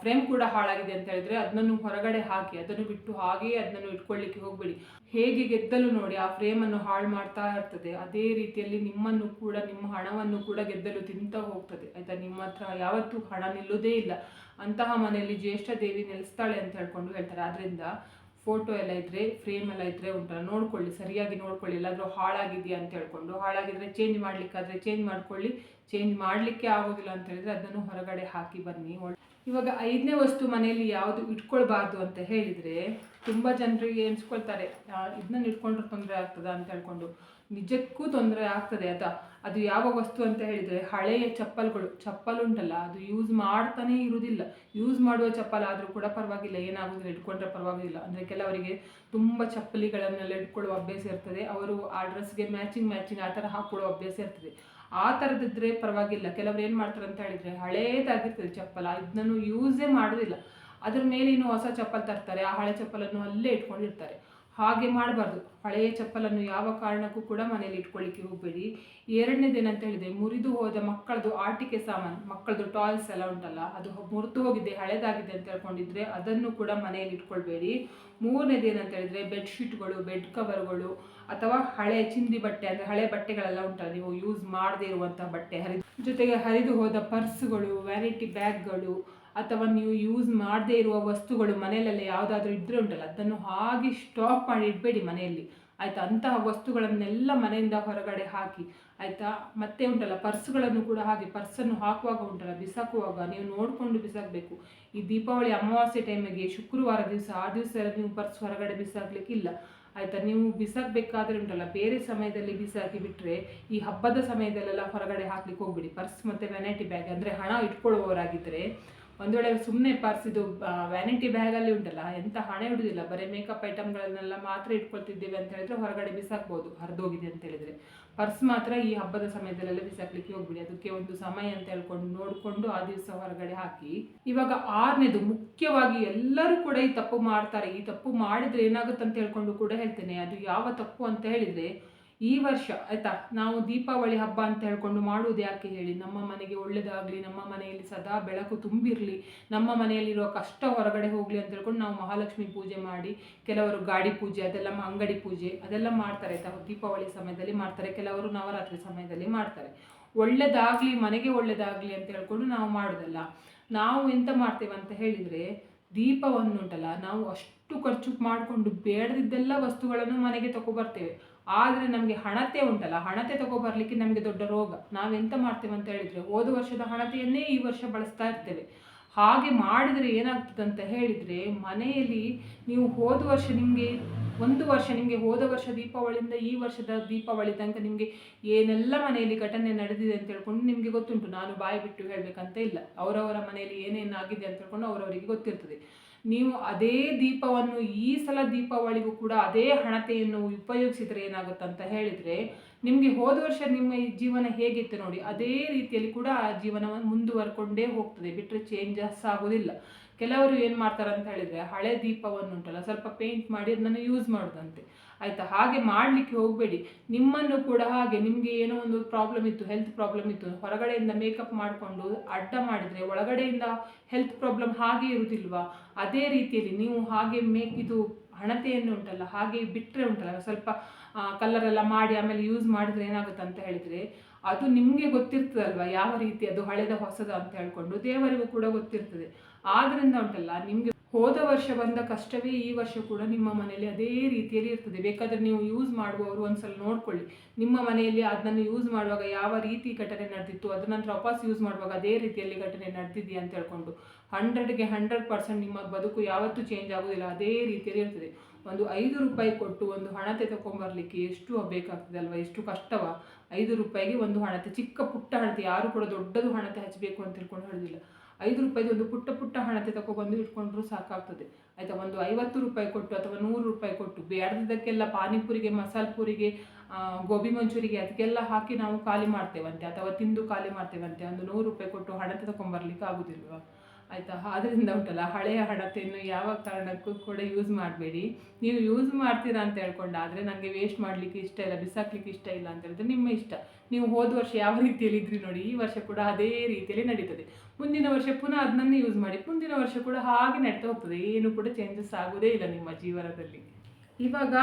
ಫ್ರೇಮ್ ಕೂಡ ಹಾಳಾಗಿದೆ ಅಂತ ಹೇಳಿದ್ರೆ ಅದನ್ನು ಹೊರಗಡೆ ಹಾಕಿ, ಅದನ್ನು ಬಿಟ್ಟು ಹಾಗೆಯೇ ಅದನ್ನು ಇಟ್ಕೊಳ್ಳಿಕ್ಕೆ ಹೋಗಬೇಡಿ. ಹೇಗೆ ಗೆದ್ದಲು ನೋಡಿ ಆ ಫ್ರೇಮನ್ನು ಹಾಳು ಮಾಡ್ತಾ ಇರ್ತದೆ, ಅದೇ ರೀತಿಯಲ್ಲಿ ನಿಮ್ಮನ್ನು ಕೂಡ, ನಿಮ್ಮ ಹಣವನ್ನು ಕೂಡ ಗೆದ್ದಲು ತಿಂತಾ ಹೋಗ್ತದೆ. ಆಯಿತಾ, ನಿಮ್ಮ ಹತ್ರ ಯಾವತ್ತೂ ಹಣ ನಿಲ್ಲೋದೇ ಇಲ್ಲ. ಅಂತಹ ಮನೆಯಲ್ಲಿ ಜ್ಯೇಷ್ಠ ದೇವಿ ನೆಲೆಸ್ತಾಳೆ ಅಂತ ಹೇಳ್ಕೊಂಡು ಹೇಳ್ತಾರೆ. ಆದ್ದರಿಂದ ಫೋಟೋ ಎಲ್ಲ ಇದ್ದರೆ ಫ್ರೇಮ್ ಎಲ್ಲ ಇದ್ದರೆ ಉಂಟಲ್ಲ ನೋಡ್ಕೊಳ್ಳಿ, ಸರಿಯಾಗಿ ನೋಡ್ಕೊಳ್ಳಿ, ಎಲ್ಲಾದರೂ ಹಾಳಾಗಿದೆಯಾ ಅಂತ ಹೇಳ್ಕೊಂಡು. ಹಾಳಾಗಿದ್ರೆ ಚೇಂಜ್ ಮಾಡಲಿಕ್ಕಾದ್ರೆ ಚೇಂಜ್ ಮಾಡ್ಕೊಳ್ಳಿ ಚೇಂಜ್ ಮಾಡಲಿಕ್ಕೆ ಆಗೋದಿಲ್ಲ ಅಂತ ಹೇಳಿದರೆ ಅದನ್ನು ಹೊರಗಡೆ ಹಾಕಿ ಬನ್ನಿ. ಇವಾಗ ಐದನೇ ವಸ್ತು ಮನೆಯಲ್ಲಿ ಯಾವುದು ಇಟ್ಕೊಳ್ಬಾರ್ದು ಅಂತ ಹೇಳಿದರೆ, ತುಂಬ ಜನರಿಗೆ ಎನ್ಸ್ಕೊಳ್ತಾರೆ ಇದನ್ನ ಇಟ್ಕೊಂಡ್ರೆ ತೊಂದರೆ ಆಗ್ತದ? ಅಂತ ಹೇಳ್ಕೊಂಡು. ನಿಜಕ್ಕೂ ತೊಂದರೆ ಆಗ್ತದೆ, ಅದ. ಅದು ಯಾವ ವಸ್ತು ಅಂತ ಹೇಳಿದರೆ ಹಳೆಯ ಚಪ್ಪಲ್ಗಳು, ಚಪ್ಪಲ್ ಉಂಟಲ್ಲ, ಅದು ಯೂಸ್ ಮಾಡ್ತಾನೇ ಇರುವುದಿಲ್ಲ. ಯೂಸ್ ಮಾಡುವ ಚಪ್ಪಲ್ ಆದರೂ ಕೂಡ ಪರವಾಗಿಲ್ಲ, ಏನಾಗೋದಿಲ್ಲ, ಇಟ್ಕೊಂಡ್ರೆ ಪರವಾಗಿಲ್ಲ. ಅಂದರೆ ಕೆಲವರಿಗೆ ತುಂಬ ಚಪ್ಪಲಿಗಳನ್ನೆಲ್ಲ ಇಟ್ಕೊಳ್ಳುವ ಅಭ್ಯಾಸ ಇರ್ತದೆ, ಅವರು ಆ ಡ್ರೆಸ್ಗೆ ಮ್ಯಾಚಿಂಗ್ ಮ್ಯಾಚಿಂಗ್ ಆ ಥರ ಹಾಕ್ಕೊಳ್ಳೋ ಅಭ್ಯಾಸ ಇರ್ತದೆ. ಆ ಥರದಿದ್ದರೆ ಪರವಾಗಿಲ್ಲ. ಕೆಲವರು ಏನು ಮಾಡ್ತಾರೆ ಅಂತ ಹೇಳಿದರೆ ಹಳೇದಾಗಿರ್ತದೆ ಚಪ್ಪಲ ಇದನ್ನು ಯೂಸೇ ಮಾಡೋದಿಲ್ಲ. ಅದ್ರ ಮೇಲೆ ಇನ್ನು ಹೊಸ ಚಪ್ಪಲ್ ತರ್ತಾರೆ, ಆ ಹಳೆ ಚಪ್ಪಲನ್ನು ಅಲ್ಲೇ ಇಟ್ಕೊಂಡಿರ್ತಾರೆ. ಹಾಗೆ ಮಾಡಬಾರ್ದು. ಹಳೆಯ ಚಪ್ಪಲನ್ನು ಯಾವ ಕಾರಣಕ್ಕೂ ಕೂಡ ಮನೇಲಿ ಇಟ್ಕೊಳ್ಳಿಕ್ಕೆ ಹೋಗಬೇಡಿ. ಎರಡನೇದೇನಂತ ಹೇಳಿದೆ ಮುರಿದು ಹೋದ ಮಕ್ಕಳದು ಆಟಿಕೆ ಸಾಮಾನು ಮಕ್ಕಳದು ಟಾಯ್ಸ್ ಎಲ್ಲ ಉಂಟಲ್ಲ, ಅದು ಮುರಿದು ಹೋಗಿದೆ ಹಳೆದಾಗಿದೆ ಅಂತ ಹೇಳ್ಕೊಂಡಿದ್ರೆ ಅದನ್ನು ಕೂಡ ಮನೆಯಲ್ಲಿ ಇಟ್ಕೊಳ್ಬೇಡಿ. ಮೂರನೇದೇನಂತ ಹೇಳಿದ್ರೆ ಬೆಡ್ಶೀಟ್ಗಳು ಬೆಡ್ ಕವರ್ಗಳು ಅಥವಾ ಹಳೆ ಚಿಂದಿ ಬಟ್ಟೆ ಅಂದರೆ ಹಳೆ ಬಟ್ಟೆಗಳೆಲ್ಲ ಉಂಟಲ್ಲ, ನೀವು ಯೂಸ್ ಮಾಡದೇ ಇರುವಂತಹ ಬಟ್ಟೆ ಹರಿದು ಜೊತೆಗೆ ಹರಿದು ಹೋದ ಪರ್ಸ್ಗಳು ವ್ಯಾನಿಟಿ ಬ್ಯಾಗ್ಗಳು ಅಥವಾ ನೀವು ಯೂಸ್ ಮಾಡದೇ ಇರುವ ವಸ್ತುಗಳು ಮನೆಯಲ್ಲೆಲ್ಲ ಯಾವುದಾದ್ರೂ ಇದ್ದರೆ ಉಂಟಲ್ಲ, ಅದನ್ನು ಹಾಗೆ ಸ್ಟಾಪ್ ಮಾಡಿ ಇಡಬೇಡಿ ಮನೆಯಲ್ಲಿ. ಆಯಿತಾ? ಅಂತಹ ವಸ್ತುಗಳನ್ನೆಲ್ಲ ಮನೆಯಿಂದ ಹೊರಗಡೆ ಹಾಕಿ, ಆಯಿತಾ? ಮತ್ತೆ ಉಂಟಲ್ಲ, ಪರ್ಸ್ಗಳನ್ನು ಕೂಡ ಹಾಗೆ, ಪರ್ಸನ್ನು ಹಾಕುವಾಗ ಉಂಟಲ್ಲ, ಬಿಸಾಕುವಾಗ ನೀವು ನೋಡಿಕೊಂಡು ಬಿಸಾಕಬೇಕು. ಈ ದೀಪಾವಳಿ ಅಮಾವಾಸ್ಯೆ ಟೈಮಿಗೆ ಶುಕ್ರವಾರ ದಿವಸ, ಆ ದಿವಸ ನೀವು ಪರ್ಸ್ ಹೊರಗಡೆ ಬಿಸಾಕಲಿಕ್ಕಿಲ್ಲ ಆಯಿತಾ? ನೀವು ಬಿಸಾಕಬೇಕಾದ್ರೆ ಉಂಟಲ್ಲ, ಬೇರೆ ಸಮಯದಲ್ಲಿ ಬಿಸಾಕಿ ಬಿಟ್ಟರೆ ಈ ಹಬ್ಬದ ಸಮಯದಲ್ಲೆಲ್ಲ ಹೊರಗಡೆ ಹಾಕ್ಲಿಕ್ಕೆ ಹೋಗ್ಬಿಡಿ. ಪರ್ಸ್ ಮತ್ತು ವೆನೈಟಿ ಬ್ಯಾಗ್ ಅಂದರೆ ಹಣ ಇಟ್ಕೊಳ್ಳುವವರಾಗಿದ್ದರೆ ಒಂದು ವೇಳೆ ಸುಮ್ಮನೆ ಪರ್ಸಿದು ಇದು ವ್ಯಾನಿಟಿ ಬ್ಯಾಗಲ್ಲಿ ಉಂಟಲ್ಲ, ಎಂತ ಹಣ ಹಿಡಿದಿಲ್ಲ ಬರೀ ಮೇಕಪ್ ಐಟಮ್ಗಳನ್ನೆಲ್ಲ ಮಾತ್ರ ಇಟ್ಕೊಳ್ತಿದ್ದೇವೆ ಅಂತ ಹೇಳಿದ್ರೆ ಹೊರಗಡೆ ಬಿಸಾಕ್ಬೋದು, ಹರಿದೋಗಿದೆ ಅಂತ ಹೇಳಿದ್ರೆ. ಪರ್ಸ್ ಮಾತ್ರ ಈ ಹಬ್ಬದ ಸಮಯದಲ್ಲೆಲ್ಲ ಬಿಸಾಕ್ಲಿಕ್ಕೆ ಹೋಗ್ಬಿಡಿ. ಅದಕ್ಕೆ ಒಂದು ಸಮಯ ಅಂತ ಹೇಳ್ಕೊಂಡು ನೋಡಿಕೊಂಡು ಆ ದಿವಸ ಹೊರಗಡೆ ಹಾಕಿ. ಇವಾಗ ಆರನೇದು, ಮುಖ್ಯವಾಗಿ ಎಲ್ಲರೂ ಕೂಡ ಈ ತಪ್ಪು ಮಾಡ್ತಾರೆ. ಈ ತಪ್ಪು ಮಾಡಿದ್ರೆ ಏನಾಗುತ್ತೆ ಅಂತ ಹೇಳ್ಕೊಂಡು ಕೂಡ ಹೇಳ್ತೇನೆ. ಅದು ಯಾವ ತಪ್ಪು ಅಂತ ಹೇಳಿದ್ರೆ ಈ ವರ್ಷ, ಆಯ್ತಾ? ನಾವು ದೀಪಾವಳಿ ಹಬ್ಬ ಅಂತ ಹೇಳ್ಕೊಂಡು ಮಾಡುವುದು ಯಾಕೆ ಹೇಳಿ? ನಮ್ಮ ಮನೆಗೆ ಒಳ್ಳೇದಾಗ್ಲಿ, ನಮ್ಮ ಮನೆಯಲ್ಲಿ ಸದಾ ಬೆಳಕು ತುಂಬಿರಲಿ, ನಮ್ಮ ಮನೆಯಲ್ಲಿರೋ ಕಷ್ಟ ಹೊರಗಡೆ ಹೋಗಲಿ ಅಂತ ಹೇಳ್ಕೊಂಡು ನಾವು ಮಹಾಲಕ್ಷ್ಮಿ ಪೂಜೆ ಮಾಡಿ, ಕೆಲವರು ಗಾಡಿ ಪೂಜೆ, ಅದೆಲ್ಲ ಅಂಗಡಿ ಪೂಜೆ, ಅದೆಲ್ಲ ಮಾಡ್ತಾರೆ, ಆಯ್ತಾ? ದೀಪಾವಳಿ ಸಮಯದಲ್ಲಿ ಮಾಡ್ತಾರೆ, ಕೆಲವರು ನವರಾತ್ರಿ ಸಮಯದಲ್ಲಿ ಮಾಡ್ತಾರೆ. ಒಳ್ಳೇದಾಗ್ಲಿ, ಮನೆಗೆ ಒಳ್ಳೇದಾಗ್ಲಿ ಅಂತ ಹೇಳ್ಕೊಂಡು ನಾವು ಮಾಡೋದಲ್ಲ ನಾವು ಎಂತ ಮಾಡ್ತೇವೆ ಅಂತ ಹೇಳಿದರೆ, ದೀಪವನ್ನುಂಟಲ್ಲ, ನಾವು ಅಷ್ಟು ಖರ್ಚು ಮಾಡಿಕೊಂಡು ಬೇಡದಿದ್ದೆಲ್ಲ ವಸ್ತುಗಳನ್ನು ಮನೆಗೆ ತಗೊಬರ್ತೇವೆ ಆದರೆ ನಮಗೆ ಹಣತೆ ಉಂಟಲ್ಲ, ಹಣತೆ ತಗೊಬರ್ಲಿಕ್ಕೆ ನಮಗೆ ದೊಡ್ಡ ರೋಗ. ನಾವೆಂತ ಮಾಡ್ತೇವೆ ಅಂತ ಹೇಳಿದರೆ ಹೋದ ವರ್ಷದ ಹಣತೆಯನ್ನೇ ಈ ವರ್ಷ ಬಳಸ್ತಾ ಇರ್ತೇವೆ. ಹಾಗೆ ಮಾಡಿದರೆ ಏನಾಗ್ತದೆ ಅಂತ ಹೇಳಿದರೆ ಮನೆಯಲ್ಲಿ ನೀವು ಹೋದ ವರ್ಷ ನಿಮಗೆ, ಒಂದು ವರ್ಷ ನಿಮಗೆ ಹೋದ ವರ್ಷ ದೀಪಾವಳಿಯಿಂದ ಈ ವರ್ಷದ ದೀಪಾವಳಿ ತನಕ ನಿಮಗೆ ಏನೆಲ್ಲ ಮನೆಯಲ್ಲಿ ಘಟನೆ ನಡೆದಿದೆ ಅಂತ ಹೇಳ್ಕೊಂಡು ನಿಮಗೆ ಗೊತ್ತುಂಟು. ನಾನು ಬಾಯಿ ಬಿಟ್ಟು ಹೇಳಬೇಕಂತ ಇಲ್ಲ. ಅವರವರ ಮನೆಯಲ್ಲಿ ಏನೇನಾಗಿದೆ ಅಂತ ಹೇಳ್ಕೊಂಡು ಅವರವರಿಗೆ ಗೊತ್ತಿರ್ತದೆ. ನೀವು ಅದೇ ದೀಪವನ್ನು ಈ ಸಲ ದೀಪಾವಳಿಗೂ ಕೂಡ ಅದೇ ಹಣತೆಯನ್ನು ಉಪಯೋಗಿಸಿದರೆ ಏನಾಗುತ್ತೆ ಅಂತ ಹೇಳಿದರೆ, ನಿಮಗೆ ಹೋದ ವರ್ಷ ನಿಮ್ಮ ಈ ಜೀವನ ಹೇಗಿತ್ತು ನೋಡಿ, ಅದೇ ರೀತಿಯಲ್ಲಿ ಕೂಡ ಆ ಜೀವನವನ್ನು ಮುಂದುವರ್ಕೊಂಡೇ ಹೋಗ್ತದೆ ಬಿಟ್ಟರೆ ಚೇಂಜಸ್ ಆಗೋದಿಲ್ಲ ಕೆಲವರು ಏನು ಮಾಡ್ತಾರೆ ಅಂತ ಹೇಳಿದರೆ, ಹಳೆ ದೀಪವನ್ನು ಉಂಟಲ್ಲ ಸ್ವಲ್ಪ ಪೇಂಟ್ ಮಾಡಿ ಅದನ್ನು ಯೂಸ್ ಮಾಡೋದಂತೆ. ಆಯಿತಾ? ಹಾಗೆ ಮಾಡಲಿಕ್ಕೆ ಹೋಗಬೇಡಿ. ನಿಮ್ಮನ್ನು ಕೂಡ ಹಾಗೆ ನಿಮಗೆ ಏನೋ ಒಂದು ಪ್ರಾಬ್ಲಮ್ ಇತ್ತು ಹೆಲ್ತ್ ಪ್ರಾಬ್ಲಮ್ ಇತ್ತು, ಹೊರಗಡೆಯಿಂದ ಮೇಕಪ್ ಮಾಡಿಕೊಂಡು ಅಡ್ಡ ಮಾಡಿದರೆ ಒಳಗಡೆಯಿಂದ ಹೆಲ್ತ್ ಪ್ರಾಬ್ಲಮ್ ಹಾಗೆ ಇರುವುದಿಲ್ವಾ ಅದೇ ರೀತಿಯಲ್ಲಿ ನೀವು ಹಾಗೆ ಮೇಕ್ ಇದು ಹಣತೆಯನ್ನು ಉಂಟಲ್ಲ, ಹಾಗೆ ಬಿಟ್ಟರೆ ಉಂಟಲ್ಲ, ಸ್ವಲ್ಪ ಕಲರ್ ಎಲ್ಲ ಮಾಡಿ ಆಮೇಲೆ ಯೂಸ್ ಮಾಡಿದ್ರೆ ಏನಾಗುತ್ತೆ ಅಂತ ಹೇಳಿದರೆ ಅದು ನಿಮಗೆ ಗೊತ್ತಿರ್ತದಲ್ವ? ಯಾವ ರೀತಿ ಅದು ಹಳೆದ ಹೊಸದ ಅಂತ ಹೇಳ್ಕೊಂಡು ದೇವರಿಗೂ ಕೂಡ ಗೊತ್ತಿರ್ತದೆ. ಆದ್ದರಿಂದ ಉಂಟಲ್ಲ, ನಿಮಗೆ ಹೋದ ವರ್ಷ ಬಂದ ಕಷ್ಟವೇ ಈ ವರ್ಷ ಕೂಡ ನಿಮ್ಮ ಮನೆಯಲ್ಲಿ ಅದೇ ರೀತಿಯಲ್ಲಿ ಇರ್ತದೆ. ಬೇಕಾದರೆ ನೀವು ಯೂಸ್ ಮಾಡುವವರು ಒಂದ್ಸಲ ನೋಡ್ಕೊಳ್ಳಿ. ನಿಮ್ಮ ಮನೆಯಲ್ಲಿ ಅದನ್ನು ಯೂಸ್ ಮಾಡುವಾಗ ಯಾವ ರೀತಿ ಘಟನೆ ನಡೆದಿತ್ತು, ಅದರ ನಂತರ ವಾಪಸ್ ಯೂಸ್ ಮಾಡುವಾಗ ಅದೇ ರೀತಿಯಲ್ಲಿ ಘಟನೆ ನಡೆದಿದೆಯಾ ಅಂತ ಹೇಳ್ಕೊಂಡು ಹಂಡ್ರೆಡ್ಗೆ ಹಂಡ್ರೆಡ್ ಪರ್ಸೆಂಟ್ ನಿಮ್ಮ ಬದುಕು ಯಾವತ್ತೂ ಚೇಂಜ್ ಆಗೋದಿಲ್ಲ ಅದೇ ರೀತಿಯಲ್ಲಿ ಇರ್ತದೆ. ಒಂದು ಐದು ರೂಪಾಯಿ ಕೊಟ್ಟು ಒಂದು ಹಣತೆ ತಗೊಂಬರ್ಲಿಕ್ಕೆ ಎಷ್ಟು ಬೇಕಾಗ್ತದೆ ಅಲ್ವಾ? ಎಷ್ಟು ಕಷ್ಟವ? ಐದು ರೂಪಾಯಿಗೆ ಒಂದು ಹಣತೆ. ಚಿಕ್ಕ ಪುಟ್ಟ ಹಣತೆ. ಯಾರು ಕೂಡ ದೊಡ್ಡದು ಹಣತೆ ಹಚ್ಚಬೇಕು ಅಂತ ತಿಳ್ಕೊಂಡು ಹೇಳೋದಿಲ್ಲ. ಐದು ರೂಪಾಯಿದು ಒಂದು ಪುಟ್ಟ ಪುಟ್ಟ ಹಣತೆ ತಗೊಬಂದು ಇಟ್ಕೊಂಡ್ರು ಸಾಕಾಗ್ತದೆ. ಆಯಿತಾ? ಒಂದು ಐವತ್ತು ರೂಪಾಯಿ ಕೊಟ್ಟು ಅಥವಾ ನೂರು ರೂಪಾಯಿ ಕೊಟ್ಟು ಬೇಡದಕ್ಕೆಲ್ಲ ಪಾನಿಪುರಿಗೆ ಮಸಾಲ ಪೂರಿಗೆ ಗೋಬಿ ಮಂಚೂರಿಗೆ ಅದಕ್ಕೆಲ್ಲ ಹಾಕಿ ನಾವು ಖಾಲಿ ಮಾಡ್ತೇವಂತೆ ಅಥವಾ ತಿಂದು ಖಾಲಿ ಮಾಡ್ತೇವಂತೆ. ಒಂದು ನೂರು ರೂಪಾಯಿ ಕೊಟ್ಟು ಹಣತೆ ತಗೊಂಬರ್ಲಿಕ್ಕೆ ಆಗೋದಿಲ್ವಾ? ಆಯಿತಾ? ಅದರಿಂದ ಉಂಟಲ್ಲ, ಹಳೆಯ ಹಣತೆಯನ್ನು ಯಾವ ಕಾರಣಕ್ಕೂ ಕೂಡ ಯೂಸ್ ಮಾಡಬೇಡಿ. ನೀವು ಯೂಸ್ ಮಾಡ್ತೀರಾ ಅಂತ ಹೇಳ್ಕೊಂಡು ಆದರೆ ನನಗೆ ವೇಸ್ಟ್ ಮಾಡಲಿಕ್ಕೆ ಇಷ್ಟ ಇಲ್ಲ, ಬಿಸಾಕ್ಲಿಕ್ಕೆ ಇಷ್ಟ ಇಲ್ಲ ಅಂತ ಹೇಳಿದ್ರೆ ನಿಮ್ಮ ಇಷ್ಟ. ನೀವು ಹೋದ ವರ್ಷ ಯಾವ ರೀತಿಯಲ್ಲಿ ಇದ್ರಿ ನೋಡಿ, ಈ ವರ್ಷ ಕೂಡ ಅದೇ ರೀತಿಯಲ್ಲಿ ನಡೀತದೆ. ಮುಂದಿನ ವರ್ಷ ಪುನಃ ಅದನ್ನೇ ಯೂಸ್ ಮಾಡಿ, ಮುಂದಿನ ವರ್ಷ ಕೂಡ ಹಾಗೆ ನಡೀತಾ ಹೋಗ್ತದೆ. ಏನು ಕೂಡ ಚೇಂಜಸ್ ಆಗೋದೇ ಇಲ್ಲ ನಿಮ್ಮ ಜೀವನದಲ್ಲಿ. ಇವಾಗ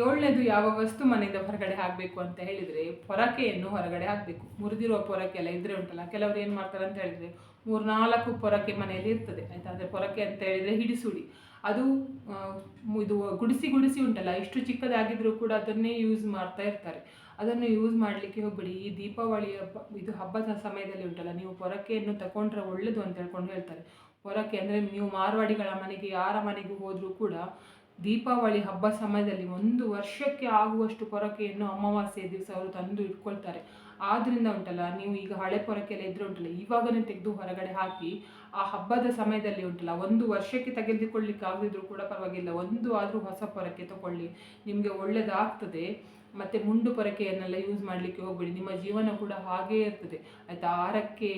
ಏಳನೇದು ಯಾವ ವಸ್ತು ಮನೆಯಿಂದ ಹೊರಗಡೆ ಹಾಕಬೇಕು ಅಂತ ಹೇಳಿದರೆ ಪೊರಕೆಯನ್ನು ಹೊರಗಡೆ ಹಾಕಬೇಕು. ಮುರಿದಿರುವ ಪೊರಕೆ ಎಲ್ಲ ಇದ್ರೆ ಉಂಟಲ್ಲ, ಕೆಲವರು ಏನು ಮಾಡ್ತಾರೆ ಅಂತ ಹೇಳಿದರೆ ಮೂರ್ನಾಲ್ಕು ಪೊರಕೆ ಮನೆಯಲ್ಲಿ ಇರ್ತದೆ, ಆಯ್ತಾ? ಅಂದರೆ ಪೊರಕೆ ಅಂತ ಹೇಳಿದರೆ ಹಿಡಿಸುಡಿ ಅದು ಇದು ಗುಡಿಸಿ ಗುಡಿಸಿ ಉಂಟಲ್ಲ, ಇಷ್ಟು ಚಿಕ್ಕದಾಗಿದ್ರೂ ಕೂಡ ಅದನ್ನೇ ಯೂಸ್ ಮಾಡ್ತಾ ಇರ್ತಾರೆ. ಅದನ್ನು ಯೂಸ್ ಮಾಡಲಿಕ್ಕೆ ಹೋಗಬೇಡಿ. ಈ ದೀಪಾವಳಿ ಹಬ್ಬ, ಇದು ಹಬ್ಬದ ಸಮಯದಲ್ಲಿ ಉಂಟಲ್ಲ, ನೀವು ಪೊರಕೆಯನ್ನು ತಗೊಂಡ್ರೆ ಒಳ್ಳೆಯದು ಅಂತ ಹೇಳ್ಕೊಂಡು ಹೇಳ್ತಾರೆ. ಪೊರಕೆ ಅಂದರೆ ನೀವು ಮಾರ್ವಾಡಿಗಳ ಮನೆಗೆ, ಯಾರ ಮನೆಗೂ ಹೋದರೂ ಕೂಡ ದೀಪಾವಳಿ ಹಬ್ಬ ಸಮಯದಲ್ಲಿ ಒಂದು ವರ್ಷಕ್ಕೆ ಆಗುವಷ್ಟು ಪೊರಕೆಯನ್ನು ಅಮಾವಾಸ್ಯೆ ದಿವಸ ಅವರು ತಂದು ಇಟ್ಕೊಳ್ತಾರೆ. ಆದ್ರಿಂದ ಉಂಟಲ್ಲ, ನೀವು ಈಗ ಹಳೆ ಪೊರಕೆಲ್ಲ ಇದ್ರೆ ಉಂಟಲ್ಲ, ಇವಾಗನೇ ತೆಗೆದು ಹೊರಗಡೆ ಹಾಕಿ, ಆ ಹಬ್ಬದ ಸಮಯದಲ್ಲಿ ಉಂಟಲ್ಲ, ಒಂದು ವರ್ಷಕ್ಕೆ ತೆಗೆದುಕೊಳ್ಳಿಕ್ಕೆ ಆಗದಿದ್ರು ಕೂಡ ಪರವಾಗಿಲ್ಲ, ಒಂದು ಆದರೂ ಹೊಸ ಪೊರಕೆ ತಗೊಳ್ಳಿ ನಿಮಗೆ ಒಳ್ಳೆಯದಾಗ್ತದೆ ಮತ್ತು ಮುಂಡು ಪೊರಕೆಯನ್ನೆಲ್ಲ ಯೂಸ್ ಮಾಡಲಿಕ್ಕೆ ಹೋಗಬೇಡಿ, ನಿಮ್ಮ ಜೀವನ ಕೂಡ ಹಾಗೇ ಇರ್ತದೆ, ಆಯ್ತಾ, ಆರಕ್ಕೆ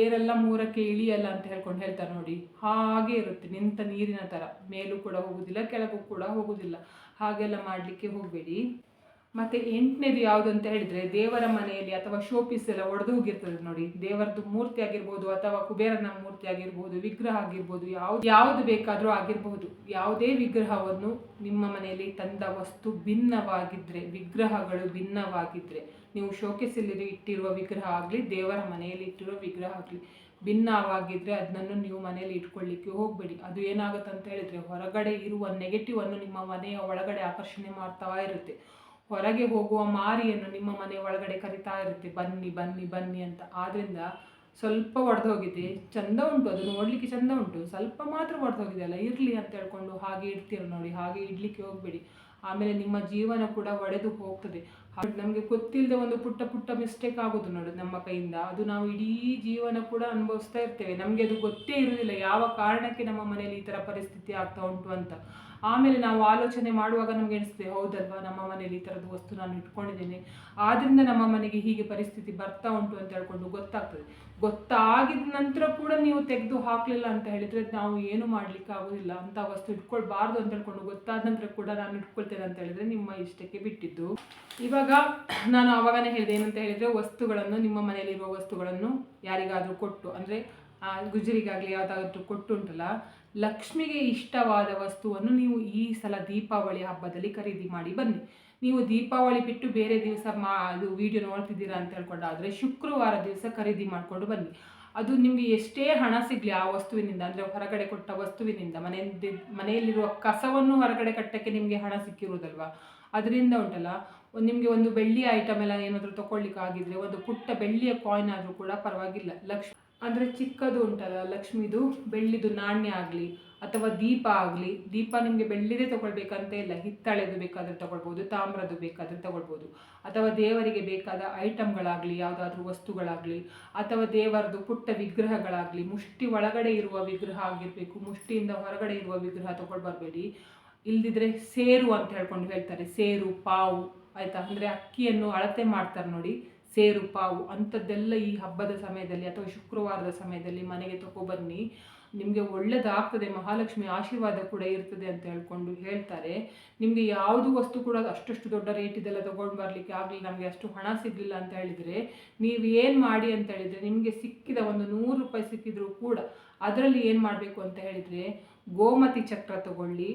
ಏರೆಲ್ಲ ಮೂರಕ್ಕೆ ಇಳಿಯಲ್ಲ ಅಂತ ಹೇಳ್ಕೊಂಡು ಹೇಳ್ತಾರೆ ನೋಡಿ, ಹಾಗೆ ಇರುತ್ತೆ, ನಿಂತ ನೀರಿನ ಥರ ಮೇಲೂ ಕೂಡ ಹೋಗುದಿಲ್ಲ, ಕೆಳಗೂ ಕೂಡ ಹೋಗುದಿಲ್ಲ, ಹಾಗೆಲ್ಲ ಮಾಡಲಿಕ್ಕೆ ಹೋಗಬೇಡಿ. ಮತ್ತೆ ಎಂಟನೇದು ಯಾವುದು ಅಂತ ಹೇಳಿದ್ರೆ ದೇವರ ಮನೆಯಲ್ಲಿ ಅಥವಾ ಶೋಪೀಸ್ ಎಲ್ಲ ಒಡೆದು ಹೋಗಿರ್ತದೆ ನೋಡಿ. ದೇವರದ್ದು ಮೂರ್ತಿ ಆಗಿರ್ಬೋದು ಅಥವಾ ಕುಬೇರನ ಮೂರ್ತಿ ಆಗಿರ್ಬೋದು, ವಿಗ್ರಹ ಆಗಿರ್ಬೋದು, ಯಾವ್ದು, ಯಾವುದು ಬೇಕಾದರೂ ಆಗಿರಬಹುದು ಯಾವುದೇ ವಿಗ್ರಹವನ್ನು ನಿಮ್ಮ ಮನೆಯಲ್ಲಿ ತಂದ ವಸ್ತು ಭಿನ್ನವಾಗಿದ್ರೆ, ವಿಗ್ರಹಗಳು ಭಿನ್ನವಾಗಿದ್ರೆ, ನೀವು ಶೋಕೇಸಲ್ಲಿ ಇಟ್ಟಿರುವ ವಿಗ್ರಹ ಆಗಲಿ, ದೇವರ ಮನೆಯಲ್ಲಿ ಇಟ್ಟಿರುವ ವಿಗ್ರಹ ಆಗಲಿ ಭಿನ್ನವಾಗಿದ್ದರೆ ಅದನ್ನು ನೀವು ಮನೆಯಲ್ಲಿ ಇಟ್ಕೊಳ್ಳಿಕ್ಕೆ ಹೋಗಬೇಡಿ. ಅದು ಏನಾಗುತ್ತೆ ಅಂತ ಹೇಳಿದರೆ ಹೊರಗಡೆ ಇರುವ ನೆಗೆಟಿವ್ ಅನ್ನು ನಿಮ್ಮ ಮನೆಯ ಒಳಗಡೆ ಆಕರ್ಷಣೆ ಮಾಡ್ತಾ ಇರುತ್ತೆ. ಹೊರಗೆ ಹೋಗುವ ಮಾರಿಯನ್ನು ನಿಮ್ಮ ಮನೆ ಒಳಗಡೆ ಕರಿತಾ ಇರುತ್ತೆ. ಬನ್ನಿ ಬನ್ನಿ ಬನ್ನಿ ಅಂತ. ಆದ್ರಿಂದ ಸ್ವಲ್ಪ ಒಡೆದು ಹೋಗಿದೆ. ಚಂದ ಉಂಟು, ಅದು ನೋಡಲಿಕ್ಕೆ ಚಂದ ಉಂಟು. ಸ್ವಲ್ಪ ಮಾತ್ರ ಒಡೆದು ಹೋಗಿದೆ ಅಲ್ಲ. ಇರಲಿ ಅಂತ ಹೇಳ್ಕೊಂಡು ಹಾಗೆ ಇಡ್ತೀರ ನೋಡಿ. ಹಾಗೆ ಇಡ್ಲಿಕ್ಕೆ ಹೋಗಬೇಡಿ. ಆಮೇಲೆ ನಿಮ್ಮ ಜೀವನ ಕೂಡ ಒಡೆದು ಹೋಗ್ತದೆ. ಹಾಗೆ ನಮಗೆ ಗೊತ್ತಿಲ್ಲದೆ ಒಂದು ಪುಟ್ಟ ಪುಟ್ಟ ಮಿಸ್ಟೇಕ್ ಆಗೋದು ನೋಡಿ ನಮ್ಮ ಕೈಯಿಂದ. ಅದು ನಾವು ಇಡೀ ಜೀವನ ಕೂಡ ಅನುಭವಿಸ್ತಾ ಇರ್ತೇವೆ. ನಮಗೆ ಅದು ಗೊತ್ತೇ ಇರುವುದಿಲ್ಲ. ಯಾವ ಕಾರಣಕ್ಕೆ ನಮ್ಮ ಮನೆಯಲ್ಲಿ ಈ ಥರ ಪರಿಸ್ಥಿತಿ ಆಗ್ತಾ ಉಂಟು ಅಂತ. ಆಮೇಲೆ ನಾವು ಆಲೋಚನೆ ಮಾಡುವಾಗ ನಮ್ಗೆ ಎಣಿಸ್ತದೆ, ಹೌದಲ್ವಾ, ನಮ್ಮ ಮನೆಯಲ್ಲಿ ಈ ಥರದ ವಸ್ತು ನಾನು ಇಟ್ಕೊಂಡಿದ್ದೇನೆ. ಆದ್ರಿಂದ ನಮ್ಮ ಮನೆಗೆ ಹೀಗೆ ಪರಿಸ್ಥಿತಿ ಬರ್ತಾ ಉಂಟು ಅಂತ ಹೇಳ್ಕೊಂಡು ಗೊತ್ತಾಗ್ತದೆ. ಗೊತ್ತಾಗಿದ ನಂತರ ಕೂಡ ನೀವು ತೆಗೆದು ಹಾಕಲಿಲ್ಲ ಅಂತ ಹೇಳಿದ್ರೆ ನಾವು ಏನು ಮಾಡ್ಲಿಕ್ಕೆ ಆಗೋದಿಲ್ಲ. ಅಂತ ವಸ್ತು ಇಟ್ಕೊಳ್ಬಾರ್ದು ಅಂತ ಹೇಳ್ಕೊಂಡು ಗೊತ್ತಾದ ನಂತರ ಕೂಡ ನಾನು ಇಟ್ಕೊಳ್ತೇನೆ ಅಂತ ಹೇಳಿದ್ರೆ ನಿಮ್ಮ ಇಷ್ಟಕ್ಕೆ ಬಿಟ್ಟಿದ್ದು. ಇವಾಗ ನಾನು ಅವಾಗನೇ ಹೇಳಿದೆ, ಏನಂತ ಹೇಳಿದ್ರೆ ವಸ್ತುಗಳನ್ನು, ನಿಮ್ಮ ಮನೆಯಲ್ಲಿರುವ ವಸ್ತುಗಳನ್ನು ಯಾರಿಗಾದರೂ ಕೊಟ್ಟು, ಅಂದರೆ ಗುಜರಿಗಾಗಲಿ ಯಾವುದಾದ್ರೂ ಕೊಟ್ಟು ಉಂಟಲ್ಲ ಲಕ್ಷ್ಮಿಗೆ ಇಷ್ಟವಾದ ವಸ್ತುವನ್ನು ನೀವು ಈ ಸಲ ದೀಪಾವಳಿ ಹಬ್ಬದಲ್ಲಿ ಖರೀದಿ ಮಾಡಿ ಬನ್ನಿ. ನೀವು ದೀಪಾವಳಿ ಬಿಟ್ಟು ಬೇರೆ ದಿವಸ ಮಾ, ಅದು ವಿಡಿಯೋ ನೋಡ್ತಿದ್ದೀರಾ ಅಂತ ಹೇಳ್ಕೊಂಡಾದರೆ ಶುಕ್ರವಾರ ದಿವಸ ಖರೀದಿ ಮಾಡಿಕೊಂಡು ಬನ್ನಿ. ಅದು ನಿಮಗೆ ಎಷ್ಟೇ ಹಣ ಸಿಗಲಿ ಆ ವಸ್ತುವಿನಿಂದ, ಅಂದರೆ ಹೊರಗಡೆ ಕೊಟ್ಟ ವಸ್ತುವಿನಿಂದ ಮನೆಯಿಂದ ಮನೆಯಲ್ಲಿರುವ ಕಸವನ್ನು ಹೊರಗಡೆ ಕಟ್ಟಕ್ಕೆ ನಿಮಗೆ ಹಣ ಸಿಕ್ಕಿರುವುದಲ್ವಾ? ಅದರಿಂದ ಉಂಟಲ್ಲ, ನಿಮಗೆ ಒಂದು ಬೆಳ್ಳಿ ಐಟಮ್ ಎಲ್ಲ ಏನಾದರೂ ತಗೊಳ್ಲಿಕ್ಕೆ ಒಂದು ಪುಟ್ಟ ಬೆಳ್ಳಿಯ ಕಾಯಿನ್ ಆದರೂ ಕೂಡ ಪರವಾಗಿಲ್ಲ. ಲಕ್ಷ ಅಂದರೆ ಚಿಕ್ಕದು ಉಂಟಲ್ಲ, ಲಕ್ಷ್ಮಿದು, ಬೆಳ್ಳಿದು ನಾಣ್ಯ ಆಗಲಿ ಅಥವಾ ದೀಪ ಆಗಲಿ, ದೀಪ ನಿಮಗೆ ಬೆಳ್ಳಿದೇ ತೊಗೊಳ್ಬೇಕಂತ ಇಲ್ಲ, ಹಿತ್ತಾಳೆದು ಬೇಕಾದರೆ ತೊಗೊಳ್ಬೋದು, ತಾಮ್ರದ್ದು ಬೇಕಾದರೆ ತೊಗೊಳ್ಬೋದು, ಅಥವಾ ದೇವರಿಗೆ ಬೇಕಾದ ಐಟಮ್ಗಳಾಗಲಿ ಯಾವುದಾದ್ರೂ ವಸ್ತುಗಳಾಗಲಿ, ಅಥವಾ ದೇವರದು ಪುಟ್ಟ ವಿಗ್ರಹಗಳಾಗಲಿ, ಮುಷ್ಟಿ ಒಳಗಡೆ ಇರುವ ವಿಗ್ರಹ ಆಗಿರಬೇಕು, ಮುಷ್ಟಿಯಿಂದ ಹೊರಗಡೆ ಇರುವ ವಿಗ್ರಹ ತೊಗೊಳ್ಬರ್ಬೇಡಿ. ಇಲ್ದಿದ್ರೆ ಸೇರು ಅಂತ ಹೇಳ್ಕೊಂಡು ಹೇಳ್ತಾರೆ, ಸೇರು, ಪಾವು, ಆಯಿತಾ? ಅಂದರೆ ಅಕ್ಕಿಯನ್ನು ಅಳತೆ ಮಾಡ್ತಾರೆ ನೋಡಿ ಸೇರು ಪಾವು ಅಂಥದ್ದೆಲ್ಲ ಈ ಹಬ್ಬದ ಸಮಯದಲ್ಲಿ ಅಥವಾ ಶುಕ್ರವಾರದ ಸಮಯದಲ್ಲಿ ಮನೆಗೆ ತಗೊಬನ್ನಿ. ನಿಮಗೆ ಒಳ್ಳೆಯದಾಗ್ತದೆ ಮಹಾಲಕ್ಷ್ಮಿ ಆಶೀರ್ವಾದ ಕೂಡ ಇರ್ತದೆ ಅಂತ ಹೇಳ್ಕೊಂಡು ಹೇಳ್ತಾರೆ. ನಿಮಗೆ ಯಾವುದು ವಸ್ತು ಕೂಡ ಅಷ್ಟಷ್ಟು ದೊಡ್ಡ ರೇಟಿದೆಲ್ಲ ತೊಗೊಂಡು ಬರಲಿಕ್ಕೆ ಆಗಲಿ ನಮಗೆ ಅಷ್ಟು ಹಣ ಸಿಗಲಿಲ್ಲ ಅಂತ ಹೇಳಿದರೆ ನೀವು ಏನು ಮಾಡಿ ಅಂತ ಹೇಳಿದರೆ ನಿಮಗೆ ಸಿಕ್ಕಿದ ಒಂದು ನೂರು ರೂಪಾಯಿ ಸಿಕ್ಕಿದರೂ ಕೂಡ ಅದರಲ್ಲಿ ಏನು ಮಾಡಬೇಕು ಅಂತ ಹೇಳಿದರೆ ಗೋಮತಿ ಚಕ್ರ ತಗೊಳ್ಳಿ,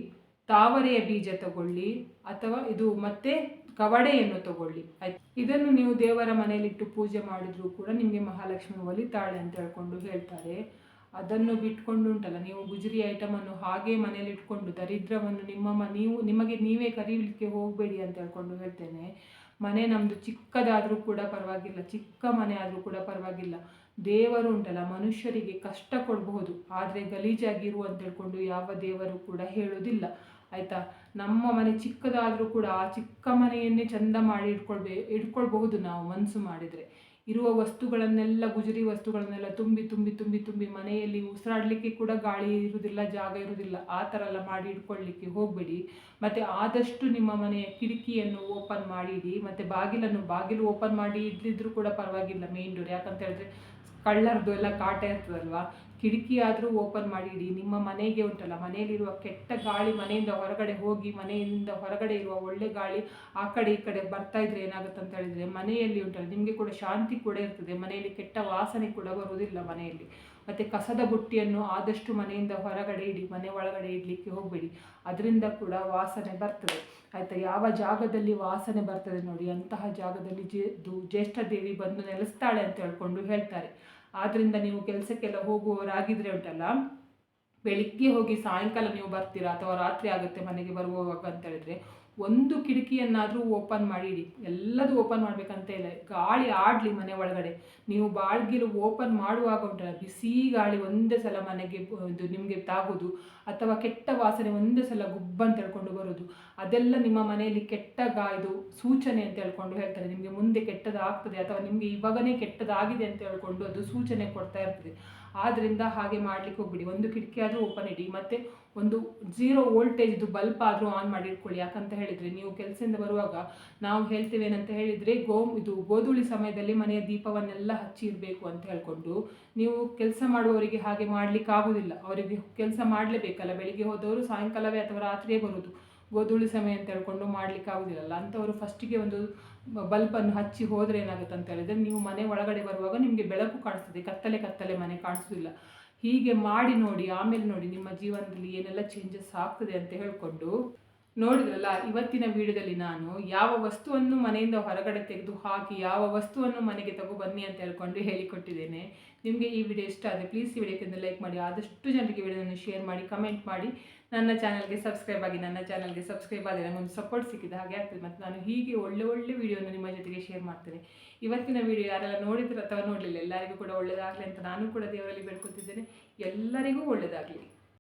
ತಾವರೆಯ ಬೀಜ ತಗೊಳ್ಳಿ ಅಥವಾ ಇದು ಮತ್ತೆ ಕವಡೆಯನ್ನು ತಗೊಳ್ಳಿ. ಆಯ್ತು. ಇದನ್ನು ನೀವು ದೇವರ ಮನೆಯಲ್ಲಿಟ್ಟು ಪೂಜೆ ಮಾಡಿದರೂ ಕೂಡ ನಿಮಗೆ ಮಹಾಲಕ್ಷ್ಮಿ ಒಲಿತಾಳೆ ಅಂತ ಹೇಳ್ಕೊಂಡು ಹೇಳ್ತಾರೆ. ಅದನ್ನು ಬಿಟ್ಕೊಂಡು ಉಂಟಲ್ಲ ನೀವು ಗುಜರಿ ಐಟಮನ್ನು ಹಾಗೆ ಮನೆಯಲ್ಲಿ ಇಟ್ಕೊಂಡು ದರಿದ್ರವನ್ನು ನಿಮ್ಮ ಮ, ನೀವು, ನಿಮಗೆ ನೀವೇ ಕರೀಲಿಕ್ಕೆ ಹೋಗಬೇಡಿ ಅಂತ ಹೇಳ್ಕೊಂಡು ಹೇಳ್ತೇನೆ. ಮನೆ ನಮ್ಮದು ಚಿಕ್ಕದಾದರೂ ಕೂಡ ಪರವಾಗಿಲ್ಲ, ಚಿಕ್ಕ ಮನೆ ಆದರೂ ಕೂಡ ಪರವಾಗಿಲ್ಲ. ದೇವರು ಉಂಟಲ್ಲ, ಮನುಷ್ಯರಿಗೆ ಕಷ್ಟ ಕೊಡಬಹುದು, ಆದರೆ ಗಲೀಜಾಗಿರು ಅಂತ ಹೇಳ್ಕೊಂಡು ಯಾವ ದೇವರು ಕೂಡ ಹೇಳೋದಿಲ್ಲ. ಆಯಿತಾ? ನಮ್ಮ ಮನೆ ಚಿಕ್ಕದಾದರೂ ಕೂಡ ಆ ಚಿಕ್ಕ ಮನೆಯನ್ನೇ ಚಂದ ಮಾಡಿ ಇಟ್ಕೊಳ್ಬೇ, ಇಟ್ಕೊಳ್ಬಹುದು ನಾವು ಮನಸ್ಸು ಮಾಡಿದರೆ. ಇರುವ ವಸ್ತುಗಳನ್ನೆಲ್ಲ, ಗುಜರಿ ವಸ್ತುಗಳನ್ನೆಲ್ಲ ತುಂಬಿ ತುಂಬಿ ತುಂಬಿ ತುಂಬಿ ಮನೆಯಲ್ಲಿ ಉಸಿರಾಡಲಿಕ್ಕೆ ಕೂಡ ಗಾಳಿ ಇರುವುದಿಲ್ಲ, ಜಾಗ ಇರುವುದಿಲ್ಲ. ಆ ಥರ ಎಲ್ಲ ಮಾಡಿ ಇಟ್ಕೊಳ್ಳಿಕ್ಕೆ ಹೋಗಬೇಡಿ. ಮತ್ತು ಆದಷ್ಟು ನಿಮ್ಮ ಮನೆಯ ಕಿಟಕಿಯನ್ನು ಓಪನ್ ಮಾಡಿಡಿ ಮತ್ತು ಬಾಗಿಲನ್ನು, ಬಾಗಿಲು ಓಪನ್ ಮಾಡಿ ಇಡ್ಲಿದ್ರು ಕೂಡ ಪರವಾಗಿಲ್ಲ ಮೇನ್ ಡೋರ್ ಯಾಕಂತ ಹೇಳಿದ್ರೆ ಕಳ್ಳರದು ಎಲ್ಲ ಕಾಟ ಇರ್ತದಲ್ವಾ ಕಿಟಕಿ ಆದರೂ ಓಪನ್ ಮಾಡಿ ಇಡಿ. ನಿಮ್ಮ ಮನೆಗೆ ಉಂಟಲ್ಲ, ಮನೆಯಲ್ಲಿರುವ ಕೆಟ್ಟ ಗಾಳಿ ಮನೆಯಿಂದ ಹೊರಗಡೆ ಹೋಗಿ, ಮನೆಯಿಂದ ಹೊರಗಡೆ ಇರುವ ಒಳ್ಳೆ ಗಾಳಿ ಆ ಕಡೆ ಈ ಕಡೆ ಬರ್ತಾ ಇದ್ರೆ ಏನಾಗುತ್ತೆ ಅಂತ ಹೇಳಿದ್ರೆ ಮನೆಯಲ್ಲಿ ಉಂಟಲ್ಲ, ನಿಮಗೆ ಕೂಡ ಶಾಂತಿ ಕೂಡ ಇರ್ತದೆ. ಮನೆಯಲ್ಲಿ ಕೆಟ್ಟ ವಾಸನೆ ಕೂಡ ಬರುವುದಿಲ್ಲ ಮನೆಯಲ್ಲಿ. ಮತ್ತು ಕಸದ ಬುಟ್ಟಿಯನ್ನು ಆದಷ್ಟು ಮನೆಯಿಂದ ಹೊರಗಡೆ ಇಡಿ, ಮನೆ ಒಳಗಡೆ ಇಡಲಿಕ್ಕೆ ಹೋಗಬೇಡಿ. ಅದರಿಂದ ಕೂಡ ವಾಸನೆ ಬರ್ತದೆ. ಆಯಿತಾ? ಯಾವ ಜಾಗದಲ್ಲಿ ವಾಸನೆ ಬರ್ತದೆ ನೋಡಿ, ಅಂತಹ ಜಾಗದಲ್ಲಿ ಜೇ ಜ್ಯೇಷ್ಠ ದೇವಿ ಬಂದು ನೆಲೆಸ್ತಾಳೆ ಅಂತ ಹೇಳ್ಕೊಂಡು ಹೇಳ್ತಾರೆ. ಆದ್ದರಿಂದ ನೀವು ಕೆಲಸಕ್ಕೆಲ್ಲ ಹೋಗುವವರಾಗಿದ್ರೆ ಉಂಟಲ್ಲ? ಬೆಳಿಗ್ಗೆ ಹೋಗಿ ಸಾಯಂಕಾಲ ನೀವು ಬರ್ತೀರಾ ಅಥವಾ ರಾತ್ರಿ ಆಗುತ್ತೆ ಮನೆಗೆ ಬರುವಾಗ ಅಂತ ಹೇಳಿದ್ರೆ? ಒಂದು ಕಿಟಕಿಯನ್ನಾದರೂ ಓಪನ್ ಮಾಡಿಡಿ. ಎಲ್ಲದೂ ಓಪನ್ ಮಾಡಬೇಕಂತ ಇಲ್ಲ. ಗಾಳಿ ಆಡಲಿ ಮನೆ ಒಳಗಡೆ. ನೀವು ಬಾಳ್ಗಿಲು ಓಪನ್ ಮಾಡುವಾಗ ಉಂಟು ಬಿಸಿ ಗಾಳಿ ಒಂದೇ ಸಲ ಮನೆಗೆ ಇದು ನಿಮಗೆ ತಾಗೋದು, ಅಥವಾ ಕೆಟ್ಟ ವಾಸನೆ ಒಂದೇ ಸಲ ಗುಬ್ಬಂತ ಹೇಳ್ಕೊಂಡು ಬರೋದು. ಅದೆಲ್ಲ ನಿಮ್ಮ ಮನೆಯಲ್ಲಿ ಕೆಟ್ಟ ಗಾ, ಇದು ಸೂಚನೆ ಅಂತ ಹೇಳ್ಕೊಂಡು ಹೇಳ್ತಾರೆ. ನಿಮಗೆ ಮುಂದೆ ಕೆಟ್ಟದಾಗ್ತದೆ, ಅಥವಾ ನಿಮಗೆ ಇವಾಗನೇ ಕೆಟ್ಟದಾಗಿದೆ ಅಂತ ಹೇಳ್ಕೊಂಡು ಅದು ಸೂಚನೆ ಕೊಡ್ತಾ ಇರ್ತದೆ. ಆದ್ದರಿಂದ ಹಾಗೆ ಮಾಡ್ಲಿಕ್ಕೆ ಹೋಗ್ಬಿಡಿ. ಒಂದು ಕಿಟಕಿ ಆದರೂ ಓಪನ್ ಇಡಿ. ಮತ್ತು ಒಂದು ಝೀರೋ ವೋಲ್ಟೇಜ್ದು ಬಲ್ಪ್ ಆದರೂ ಆನ್ ಮಾಡಿ ಇಟ್ಕೊಳ್ಳಿ ಯಾಕಂತ ಹೇಳಿದರೆ ನೀವು ಕೆಲಸದಿಂದ ಬರುವಾಗ ನಾವು ಹೇಳ್ತೇವೆ ಏನಂತ ಹೇಳಿದರೆ ಗೋ, ಇದು ಗೋಧೂಳಿ ಸಮಯದಲ್ಲಿ ಮನೆಯ ದೀಪವನ್ನೆಲ್ಲ ಹಚ್ಚಿ ಇರಬೇಕು ಅಂತ ಹೇಳ್ಕೊಂಡು ನೀವು ಕೆಲಸ ಮಾಡುವವರಿಗೆ ಹಾಗೆ ಮಾಡ್ಲಿಕ್ಕೆ ಆಗೋದಿಲ್ಲ ಅವರಿಗೆ ಕೆಲಸ ಮಾಡಲೇಬೇಕಲ್ಲ. ಬೆಳಿಗ್ಗೆ ಹೋದವರು ಸಾಯಂಕಾಲವೇ ಅಥವಾ ರಾತ್ರಿಯೇ ಬರೋದು. ಗೋಧೂಳಿ ಸಮಯ ಅಂತ ಹೇಳ್ಕೊಂಡು ಮಾಡ್ಲಿಕ್ಕೆ ಆಗೋದಿಲ್ಲಲ್ಲ. ಅಂಥವರು ಫಸ್ಟಿಗೆ ಒಂದು ಬಲ್ಬನ್ನು ಹಚ್ಚಿ ಹೋದರೆ ಏನಾಗುತ್ತೆ ಅಂತ ಹೇಳಿದ್ರೆ ನೀವು ಮನೆ ಒಳಗಡೆ ಬರುವಾಗ ನಿಮಗೆ ಬೆಳಕು ಕಾಣಿಸ್ತದೆ, ಕತ್ತಲೆ ಕತ್ತಲೆ ಮನೆ ಕಾಣಿಸೋದಿಲ್ಲ. ಹೀಗೆ ಮಾಡಿ ನೋಡಿ, ಆಮೇಲೆ ನೋಡಿ ನಿಮ್ಮ ಜೀವನದಲ್ಲಿ ಏನೆಲ್ಲ ಚೇಂಜಸ್ ಆಗ್ತದೆ ಅಂತ ಹೇಳಿಕೊಂಡು ನೋಡಿದ್ರಲ್ಲ, ಇವತ್ತಿನ ವಿಡಿಯೋದಲ್ಲಿ ನಾನು ಯಾವ ವಸ್ತುವನ್ನು ಮನೆಯಿಂದ ಹೊರಗಡೆ ತೆಗೆದು ಹಾಕಿ, ಯಾವ ವಸ್ತುವನ್ನು ಮನೆಗೆ ತಗೋ ಬನ್ನಿ ಅಂತ ಹೇಳ್ಕೊಂಡು ಹೇಳಿಕೊಟ್ಟಿದ್ದೇನೆ. ನಿಮಗೆ ಈ ವಿಡಿಯೋ ಇಷ್ಟ ಆದರೆ ಪ್ಲೀಸ್ ಈ ವಿಡಿಯೋಕ್ಕೆ ಲೈಕ್ ಮಾಡಿ, ಆದಷ್ಟು ಜನರಿಗೆ ವಿಡಿಯೋವನ್ನು ಶೇರ್ ಮಾಡಿ ಕಮೆಂಟ್ ಮಾಡಿ. ನನ್ನ ಚಾನಲ್ಗೆ ಸಬ್ಸ್ಕ್ರೈಬ್ ಆಗಿ ನನ್ನ ಚಾನಲ್ಗೆ ಸಬ್ಸ್ಕ್ರೈಬ್ ಆದರೆ ನನಗೊಂದು ಸಪೋರ್ಟ್ ಸಿಕ್ಕಿದೆ ಹಾಗೆ ಆಗ್ತದೆ. ಮತ್ತು ನಾನು ಹೀಗೆ ಒಳ್ಳೆ ಒಳ್ಳೆ ವೀಡಿಯೋನ ನಿಮ್ಮ ಜೊತೆಗೆ ಶೇರ್ ಮಾಡ್ತೇನೆ. ಇವತ್ತಿನ ವಿಡಿಯೋ ಯಾರೆಲ್ಲ ನೋಡಿದ್ರು ಅಥವಾ ನೋಡಲಿಲ್ಲ, ಎಲ್ಲರಿಗೂ ಕೂಡ ಒಳ್ಳೆಯದಾಗಲಿ ಅಂತ ನಾನು ಕೂಡ ದೇವರಲ್ಲಿ ಬೇಡ್ಕೊತಿದ್ದೇನೆ. ಎಲ್ಲರಿಗೂ ಒಳ್ಳೆಯದಾಗಲಿ